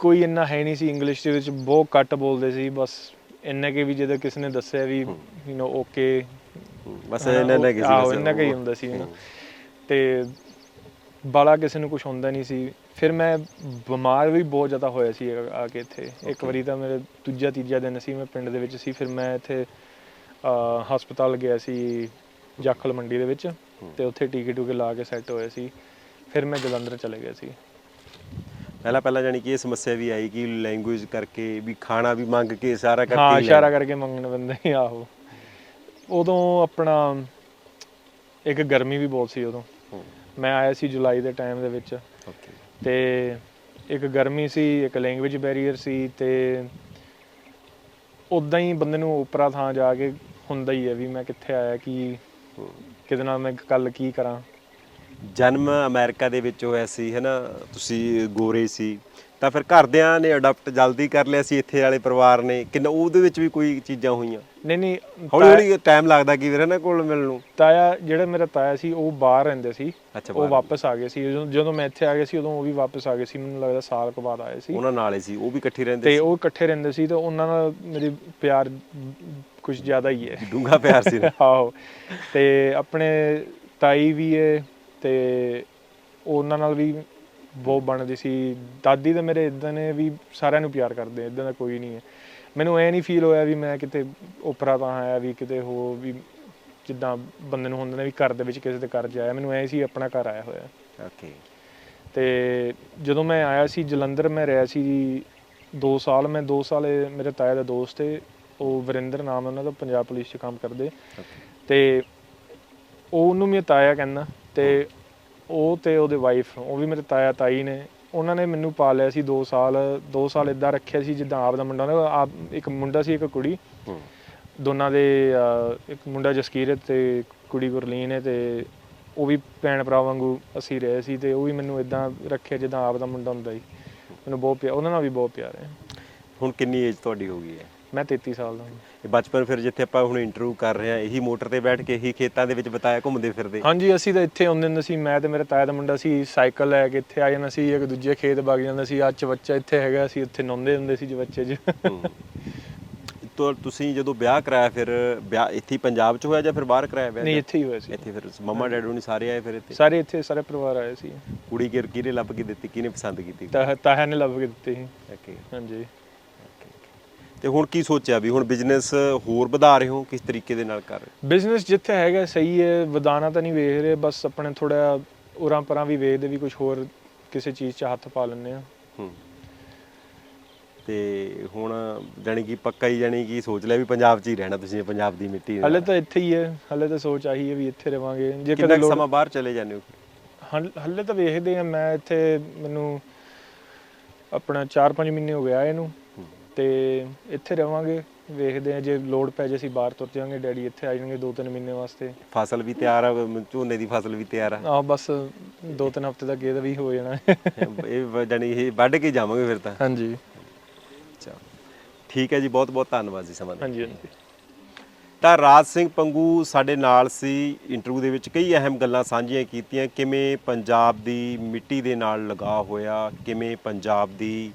ਕੋਈ ਇੰਨਾ ਹੈ ਨਹੀਂ ਸੀ ਇੰਗਲਿਸ਼ ਦੇ ਵਿੱਚ ਬਹੁਤ ਘੱਟ ਬੋਲਦੇ ਸੀ ਬਸ ਇੰਨਾ ਕਿ ਵੀ ਜਦੋਂ ਕਿਸੇ ਨੇ ਦੱਸਿਆ ਵੀ ਯੂ نو ਓਕੇ ਬਸ ਇਹਨਾਂ ਨੇ ਕਿਸੇ ਆਹੋ ਇੰਨਾ ਕੁ ਹੀ ਹੁੰਦਾ ਸੀ ਨਾ ਤੇ ਬਾਲਾ ਕਿਸੇ ਨੂੰ ਕੁਝ ਹੁੰਦਾ ਨਹੀਂ ਸੀ। ਫਿਰ ਮੈਂ ਬਿਮਾਰ ਵੀ ਬਹੁਤ ਜ਼ਿਆਦਾ ਹੋਇਆ ਸੀ ਆ ਕੇ ਇੱਥੇ। ਇੱਕ ਵਾਰੀ ਤਾਂ ਮੇਰੇ ਦੂਜਾ ਤੀਜਾ ਦਿਨ ਸੀ ਮੈਂ ਪਿੰਡ ਦੇ ਵਿੱਚ ਸੀ ਫਿਰ ਮੈਂ ਇੱਥੇ ਹਸਪਤਾਲ ਗਿਆ ਸੀ ਜਾਖਲ ਮੰਡੀ ਦੇ ਵਿੱਚ ਤੇ ਉੱਥੇ ਟੀਕੇ ਟੂਕੇ ਲਾ ਕੇ ਸੈੱਟ ਹੋਇਆ ਸੀ। ਫਿਰ ਮੈਂ ਜਲੰਧਰ ਚਲੇ ਗਿਆ ਸੀ। ਪਹਿਲਾਂ ਪਹਿਲਾਂ ਜਾਨੀ ਕਿ ਇਹ ਸਮੱਸਿਆ ਵੀ ਆਈ ਕਿ ਲੈਂਗੁਏਜ ਕਰਕੇ ਵੀ ਖਾਣਾ ਵੀ ਮੰਗ ਕੇ ਸਾਰਾ ਕਰਕੇ ਹਾਂ ਇਸ਼ਾਰਾ। ਕਰਕੇ ਮੰਗਣ ਬੰਦੇ ਆਹੋ। ਉਦੋਂ ਆਪਣਾ ਇੱਕ ਗਰਮੀ ਵੀ ਬਹੁਤ ਸੀ ਉਦੋਂ। ਮੈਂ ਆਇਆ ਸੀ ਜੁਲਾਈ ਦੇ ਟਾਈਮ ਦੇ ਵਿੱਚ। ਓਕੇ ਤੇ ਇੱਕ ਗਰਮੀ ਸੀ ਇੱਕ ਲੈਂਗੁਏਜ ਬੈਰੀਅਰ ਸੀ ਤੇ ਉਦਾਂ ਹੀ ਬੰਦੇ ਨੂੰ ਉਪਰਾ ਥਾਂ ਜਾ ਕੇ ਹੁੰਦਾ ਹੀ ਹੈ ਵੀ ਮੈਂ ਕਿੱਥੇ ਆਇਆ ਕੀ। ਕਿਹਦੇ ਨਾਲ ਮੈਂ ਕੱਲ ਕੀ ਕਰਾਂ। ਜਨਮ ਅਮਰੀਕਾ ਦੇ ਵਿੱਚ ਹੋਇਆ ਸੀ ਹੈਨਾ? ਤੁਸੀਂ ਗੋਰੇ ਸੀ। ਤਾਂ ਫਿਰ ਘਰਦਿਆਂ ਨੇ ਅਡਾਪਟ ਜਲਦੀ ਕਰ ਲਿਆ ਸੀ ਇੱਥੇ ਵਾਲੇ ਪਰਿਵਾਰ ਨੇ। ਕਿੰਨਾ ਉਹਦੇ ਵਿੱਚ ਵੀ ਕੋਈ ਚੀਜ਼ਾਂ ਹੋਈਆਂ? ਨਹੀਂ ਨਹੀਂ ਹੌਲੀ ਹੌਲੀ ਟਾਈਮ ਲੱਗਦਾ ਕਿ ਵੀਰ ਇਹਨਾਂ ਕੋਲ ਮਿਲਣ ਨੂੰ? ਤਾਇਆ ਜਿਹੜਾ ਮੇਰਾ ਤਾਇਆ ਸੀ ਉਹ ਬਾਹਰ ਰਹਿੰਦੇ ਸੀ। ਅੱਛਾ ਉਹ ਬਾਹਰ। ਵਾਪਸ ਆ ਗਏ ਸੀ। ਜਦੋਂ- ਜਦੋਂ ਮੈਂ ਇੱਥੇ ਆ ਗਿਆ ਸੀ ਉਦੋਂ ਉਹ ਵੀ ਵਾਪਸ ਆ ਗਏ ਸੀ। ਮੈਨੂੰ ਲੱਗਦਾ ਸਾਲ ਕੁ ਬਾਅਦ ਆਏ ਸੀ। ਉਹਨਾਂ ਨਾਲ ਹੀ ਸੀ ਉਹ ਵੀ ਇਕੱਠੇ ਰਹਿੰਦੇ ਤੇ ਉਹ ਇਕੱਠੇ ਰਹਿੰਦੇ ਸੀ ਤੇ ਉਹਨਾਂ ਨਾਲ ਮੇਰੀ ਪਿਆਰ ਕੁਝ ਜ਼ਿਆਦਾ ਹੀ ਹੈ। ਡੂੰਘਾ ਪਿਆਰ ਸੀ ਨਾ। ਆਹੋ। ਤੇ ਆਪਣੇ ਤਾਈ ਵੀ ਹੈ ਤੇ ਉਹਨਾਂ ਨਾਲ ਵੀ ਬਹੁਤ ਬਣਦੀ ਸੀ। ਦਾਦੀ ਤਾਂ ਮੇਰੇ ਇਦਾਂ ਨੇ ਵੀ ਸਾਰਿਆਂ ਨੂੰ ਪਿਆਰ ਕਰਦੇ ਇਦਾਂ ਦਾ ਕੋਈ ਨਹੀਂ ਹੈ। ਮੈਨੂੰ ਐ ਨਹੀਂ ਫੀਲ ਹੋਇਆ ਵੀ ਮੈਂ ਕਿਤੇ ਉਪਰਾ ਤਾਂ ਆਇਆ ਵੀ ਕਿਤੇ ਹੋ ਵੀ ਜਿੱਦਾਂ ਬੰਦੇ ਨੂੰ ਹੁੰਦੇ ਨੇ ਵੀ ਘਰ ਦੇ ਵਿੱਚ ਕਿਸੇ ਦੇ ਘਰ ਜਾਇਆ। ਮੈਨੂੰ ਐ ਸੀ ਆਪਣਾ ਘਰ ਆਇਆ ਹੋਇਆ। ਓਕੇ ਤੇ ਜਦੋਂ ਮੈਂ ਆਇਆ ਸੀ ਜਲੰਧਰ ਮੈਂ ਰਿਹਾ ਸੀ 2 ਸਾਲ। ਮੈਂ 2 ਸਾਲ ਮੇਰੇ ਤਾਇਆ ਦਾ ਦੋਸਤ ਹੈ ਉਹ ਵਰਿੰਦਰ ਨਾਮ ਉਹਨਾਂ ਦਾ ਪੰਜਾਬ ਪੁਲਿਸ 'ਚ ਕੰਮ ਕਰਦੇ। ਤੇ ਉਹ ਉਹਨੂੰ ਮੈਂ ਤਾਇਆ ਕਹਿੰਦਾ। ਤੇ ਉਹ ਤੇ ਉਹਦੇ ਵਾਈਫ ਉਹ ਵੀ ਮੇਰੇ ਤਾਇਆ ਤਾਈ ਨੇ ਉਹਨਾਂ ਨੇ ਮੈਨੂੰ ਪਾਲਿਆ ਸੀ 2 ਸਾਲ 2 ਸਾਲ ਇਦਾਂ ਰੱਖਿਆ ਸੀ ਜਿੱਦਾਂ ਆਪ ਦਾ ਮੁੰਡਾ ਹੁੰਦਾ ਆਪ ਇੱਕ ਮੁੰਡਾ ਸੀ ਇੱਕ ਕੁੜੀ। ਦੋਨਾਂ ਦੇ ਇੱਕ ਮੁੰਡਾ ਜਸਕੀਰ ਹੈ ਤੇ ਕੁੜੀ ਗੁਰਲੀਨ ਹੈ ਤੇ ਉਹ ਵੀ ਭੈਣ ਭਰਾ ਵਾਂਗੂ ਅਸੀਂ ਰਹੇ ਸੀ ਤੇ ਉਹ ਵੀ ਮੈਨੂੰ ਇਦਾਂ ਰੱਖਿਆ ਜਿੱਦਾਂ ਆਪ ਦਾ ਮੁੰਡਾ ਹੁੰਦਾ ਸੀ। ਮੈਨੂੰ ਬਹੁਤ ਪਿਆਰ ਉਹਨਾਂ ਨਾਲ ਵੀ ਬਹੁਤ ਪਿਆਰ ਹੈ। ਹੁਣ ਕਿੰਨੀ ਏਜ ਤੁਹਾਡੀ ਹੋ ਗਈ ਹੈ? ਮੈਂ 33 ਸਾਲ ਦਾ ਹਾਂ। ਇਹ ਬਚਪਨ ਫਿਰ ਜਿੱਥੇ ਆਪਾਂ ਹੁਣ ਇੰਟਰਵਿਊ ਕਰ ਰਹੇ ਹਾਂ ਇਹੀ ਮੋਟਰ ਤੇ ਬੈਠ ਕੇ ਇਹੀ ਖੇਤਾਂ ਦੇ ਵਿੱਚ ਬਤਾਇਆ ਘੁੰਮਦੇ ਫਿਰਦੇ। ਹਾਂਜੀ ਅਸੀਂ ਤਾਂ ਇੱਥੇ ਆਉਂਦੇ ਹੁੰਦੇ ਸੀ ਮੈਂ ਤੇ ਮੇਰੇ ਤਾਇਆ ਦਾ ਮੁੰਡਾ ਸੀ ਸਾਈਕਲ ਲੈ ਕੇ ਇੱਥੇ ਆ ਜਾਂਦਾ ਸੀ ਇੱਕ ਦੂਜੇ ਖੇਤ ਵਗ ਜਾਂਦਾ ਸੀ ਅੱਜ ਬੱਚਾ ਇੱਥੇ ਹੈਗਾ ਸੀ ਉੱਥੇ ਨਹਾਉਂਦੇ ਹੁੰਦੇ ਸੀ ਬੱਚੇ 'ਚ ਹੂੰ। ਤੋ ਤੁਸੀਂ ਜਦੋਂ ਵਿਆਹ ਕਰਾਇਆ ਫਿਰ ਵਿਆਹ ਇੱਥੇ ਪੰਜਾਬ 'ਚ ਹੋਇਆ ਜਾਂ ਫਿਰ ਬਾਹਰ ਕਰਾਇਆ ਵਿਆਹ? ਨਹੀਂ ਇੱਥੇ ਹੀ ਹੋਇਆ ਸੀ। ਇੱਥੇ ਫਿਰ ਮਮਾ ਡੈਡੀ ਹੁਣੀ ਸਾਰੇ ਆਏ ਫਿਰ ਇੱਥੇ? ਸਾਰੇ ਇੱਥੇ ਸਾਰੇ ਪਰਿਵਾਰ ਆਏ ਸੀ। ਕੁੜੀ ਕਿਰ ਕਿਹਨੇ ਲੱਭ ਕੇ ਦਿੱਤੀ ਕਿਹਨੇ ਪਸੰਦ ਕੀਤੀ? ਤਾਇਆ ਤਾਇਆ ਨੇ ਲੱਭ ਕੇ ਦਿੱਤੇ ਸੀ। ਓਕੇ ਹਾਂਜੀ। ਤੇ ਹੁਣ ਕੀ ਸੋਚਿਆ ਵੀ ਹੁਣ ਬਿਜ਼ਨਸ ਹੋਰ ਵਧਾ ਰਹੇ ਹੋ ਕਿਸ ਤਰੀਕੇ ਦੇ ਨਾਲ ਕਰ ਰਹੇ ਹੋ? ਬਿਜ਼ਨਸ ਜਿੱਥੇ ਹੈਗਾ ਸਹੀ ਹੈ ਵਧਾਣਾ ਤਾਂ ਨਹੀਂ ਵੇਖ ਰਹੇ ਬਸ ਆਪਣੇ ਥੋੜਾ ਉਰਾਂ ਪਰਾਂ ਵੀ ਵੇਖਦੇ ਵੀ ਕੁਝ ਹੋਰ ਕਿਸੇ ਚੀਜ਼ 'ਚ ਹੱਥ ਪਾ ਲੈਂਦੇ ਆ ਹੂੰ ਤੇ ਹੁਣ ਜਾਣੀ ਕਿ ਪੱਕਾ ਹੀ ਜਾਣੀ ਕਿ ਸੋਚ ਲਿਆ ਵੀ ਪੰਜਾਬ 'ਚ ਹੀ ਰਹਿਣਾ ਤੁਸੀਂ ਪੰਜਾਬ ਦੀ ਮਿੱਟੀ। ਹਲੇ ਤਾਂ ਇੱਥੇ ਹੀ ਹੈ ਹਲੇ ਤਾਂ ਸੋਚ ਆਹੀ ਹੈ ਵੀ ਇੱਥੇ ਰਵਾਂਗੇ ਜੇ ਕਦੇ ਲੋੜ ਸਮਾਂ ਬਾਹਰ ਚਲੇ ਜਾਂਦੇ ਹੋ ਹਲ- ਤਾਂ ਵੇਖਦੇ ਆ ਮੈਂ ਇੱਥੇ ਮੈਨੂੰ ਆਪਣਾ 4-5 ਮਹੀਨੇ ਹੋ ਗਿਆ ਇਹਨੂੰ। ਤੇ ਇੱਥੇ ਰਵਾਂਗੇ ਵੇਖਦੇ ਆ ਜੇ ਲੋੜ ਪੈ ਜੇ ਅਸੀਂ ਬਾਹਰ ਤੁਰ ਜਾਵਾਂਗੇ ਡੈਡੀ ਇੱਥੇ ਆ ਜਾਣਗੇ 2-3 ਮਹੀਨੇ ਵਾਸਤੇ। ਫਸਲ ਵੀ ਤਿਆਰ ਆ ਝੋਨੇ ਦੀ ਫਸਲ ਵੀ ਤਿਆਰ ਆ। ਆਹ ਬਸ 2-3 ਹਫ਼ਤੇ ਤੱਕ ਇਹਦਾ ਵੀ ਹੋ ਜਾਣਾ। ਇਹ ਜਾਣੀ ਇਹ ਵੱਢ ਕੇ ਜਾਵਾਂਗੇ ਫਿਰ ਤਾਂ। ਹਾਂਜੀ। ਅੱਛਾ ਠੀਕ ਹੈ ਜੀ ਬਹੁਤ ਬਹੁਤ ਧੰਨਵਾਦ ਜੀ ਸਮਾਂ ਹਾਂਜੀ ਹਾਂਜੀ। ਤਾਂ ਰਾਜ ਸਿੰਘ ਪੰਗੂ ਸਾਡੇ ਨਾਲ ਸੀ ਇੰਟਰਵਿਊ ਦੇ ਵਿੱਚ ਕਈ ਅਹਿਮ ਗੱਲਾਂ ਸਾਂਝੀਆਂ ਕੀਤੀਆਂ ਕਿਵੇਂ ਪੰਜਾਬ ਦੀ ਮਿੱਟੀ ਦੇ ਨਾਲ ਲਗਾ ਹੋਇਆ ਕਿਵੇਂ ਪੰਜਾਬ ਦੀ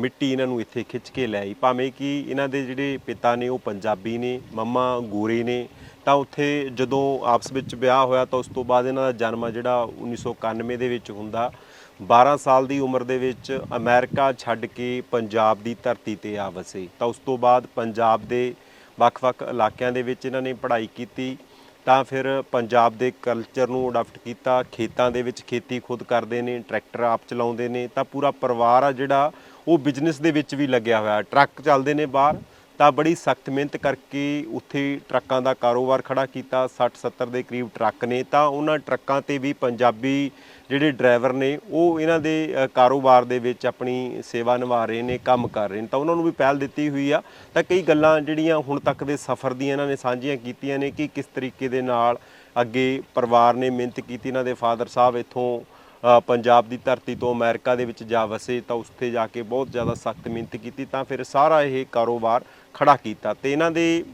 ਮਿੱਟੀ ਇਹਨਾਂ ਨੂੰ ਇੱਥੇ ਖਿੱਚ ਕੇ ਲੈ ਆਈ। ਭਾਵੇਂ ਕਿ ਇਹਨਾਂ ਦੇ ਜਿਹੜੇ ਪਿਤਾ ਨੇ, ਉਹ ਪੰਜਾਬੀ ਨੇ, ਮੰਮਾ ਗੋਰੇ ਨੇ, ਤਾਂ ਉੱਥੇ ਜਦੋਂ ਆਪਸ ਵਿੱਚ ਵਿਆਹ ਹੋਇਆ ਤਾਂ ਉਸ ਤੋਂ ਬਾਅਦ ਇਹਨਾਂ ਦਾ ਜਨਮ ਆ ਜਿਹੜਾ 1991 ਦੇ ਵਿੱਚ ਹੁੰਦਾ। 12 ਸਾਲ ਦੀ ਉਮਰ ਦੇ ਵਿੱਚ ਅਮਰੀਕਾ ਛੱਡ ਕੇ ਪੰਜਾਬ ਦੀ ਧਰਤੀ ਤੇ ਆ ਵਸੇ। ਤਾਂ ਉਸ ਤੋਂ ਬਾਅਦ ਪੰਜਾਬ ਦੇ ਵੱਖ-ਵੱਖ ਇਲਾਕਿਆਂ ਦੇ ਵਿੱਚ ਇਹਨਾਂ ਨੇ ਪੜ੍ਹਾਈ ਕੀਤੀ। ਤਾਂ ਫਿਰ ਪੰਜਾਬ ਦੇ ਕਲਚਰ ਨੂੰ ਅਡਾਪਟ ਕੀਤਾ। ਖੇਤਾਂ ਦੇ ਵਿੱਚ ਖੇਤੀ ਖੁਦ ਕਰਦੇ ਨੇ, ਟਰੈਕਟਰ ਆਪ ਚਲਾਉਂਦੇ ਨੇ। ਤਾਂ ਪੂਰਾ ਪਰਿਵਾਰ ਆ ਜਿਹੜਾ ਉਹ ਬਿਜ਼ਨਸ ਦੇ ਵਿੱਚ ਵੀ ਲੱਗਿਆ ਹੋਇਆ। ਟਰੱਕ ਚੱਲਦੇ ਨੇ ਬਾਹਰ, ਤਾਂ ਬੜੀ ਸਖਤ ਮਿਹਨਤ ਕਰਕੇ ਉੱਥੇ ਟਰੱਕਾਂ ਦਾ ਕਾਰੋਬਾਰ ਖੜਾ ਕੀਤਾ। 60 70 ਦੇ ਕਰੀਬ ਟਰੱਕ ਨੇ। ਤਾਂ ਉਹਨਾਂ ਟਰੱਕਾਂ ਤੇ ਵੀ ਪੰਜਾਬੀ ਜਿਹੜੇ ਡਰਾਈਵਰ ਨੇ, ਉਹ ਇਹਨਾਂ ਦੇ ਕਾਰੋਬਾਰ ਦੇ ਵਿੱਚ ਆਪਣੀ ਸੇਵਾ ਨਿਭਾ ਰਹੇ ਨੇ, ਕੰਮ ਕਰ ਰਹੇ ਨੇ। ਤਾਂ ਉਹਨਾਂ ਨੂੰ ਵੀ ਪਹਿਲ ਦਿੱਤੀ ਹੋਈ ਆ। ਤਾਂ ਕਈ ਗੱਲਾਂ ਜਿਹੜੀਆਂ ਹੁਣ ਤੱਕ ਦੇ ਸਫ਼ਰ ਦੀਆਂ ਇਹਨਾਂ ਨੇ ਸਾਂਝੀਆਂ ਕੀਤੀਆਂ ਨੇ ਕਿ ਕਿਸ ਤਰੀਕੇ ਦੇ ਨਾਲ ਅੱਗੇ ਪਰਿਵਾਰ ਨੇ ਮਿਹਨਤ ਕੀਤੀ। ਇਹਨਾਂ ਦੇ ਫਾਦਰ ਸਾਹਿਬ ਇੱਥੋਂ ਪੰਜਾਬ ਦੀ ਧਰਤੀ ਤੋਂ ਅਮਰੀਕਾ ਦੇ ਵਿੱਚ ਜਾ ਵਸੇ ਤਾਂ ਉੱਥੇ ਜਾ ਕੇ ਬਹੁਤ ਜ਼ਿਆਦਾ ਸਖਤ ਮਿਹਨਤ ਕੀਤੀ ਤਾਂ ਫਿਰ ਸਾਰਾ ਇਹ ਕਾਰੋਬਾਰ ਖੜਾ ਕੀਤਾ। ਤੇ ਇਹਨਾਂ ਦੇ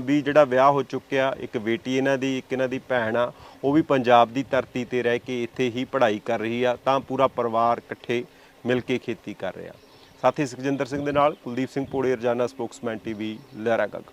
ਵੀ ਜਿਹੜਾ ਵਿਆਹ ਹੋ ਚੁੱਕਿਆ, ਇੱਕ ਬੇਟੀ ਇਹਨਾਂ ਦੀ, ਇੱਕ ਇਹਨਾਂ ਦੀ ਭੈਣ ਆ, ਉਹ ਵੀ ਪੰਜਾਬ ਦੀ ਧਰਤੀ ਤੇ ਰਹਿ ਕੇ ਇੱਥੇ ਹੀ ਪੜ੍ਹਾਈ ਕਰ ਰਹੀ ਆ, ਤਾਂ ਪੂਰਾ ਪਰਿਵਾਰ ਇਕੱਠੇ ਮਿਲ ਕੇ ਖੇਤੀ ਕਰ ਰਿਹਾ। ਸਾਥੀ ਸੁਖਜਿੰਦਰ ਸਿੰਘ ਦੇ ਨਾਲ ਕੁਲਦੀਪ ਸਿੰਘ ਪੋੜੇ, ਰਜਾਨਾ ਸਪੋਕਸਮੈਨ ਟੀਵੀ ਲਹਿਰਾ ਗਾਗਾ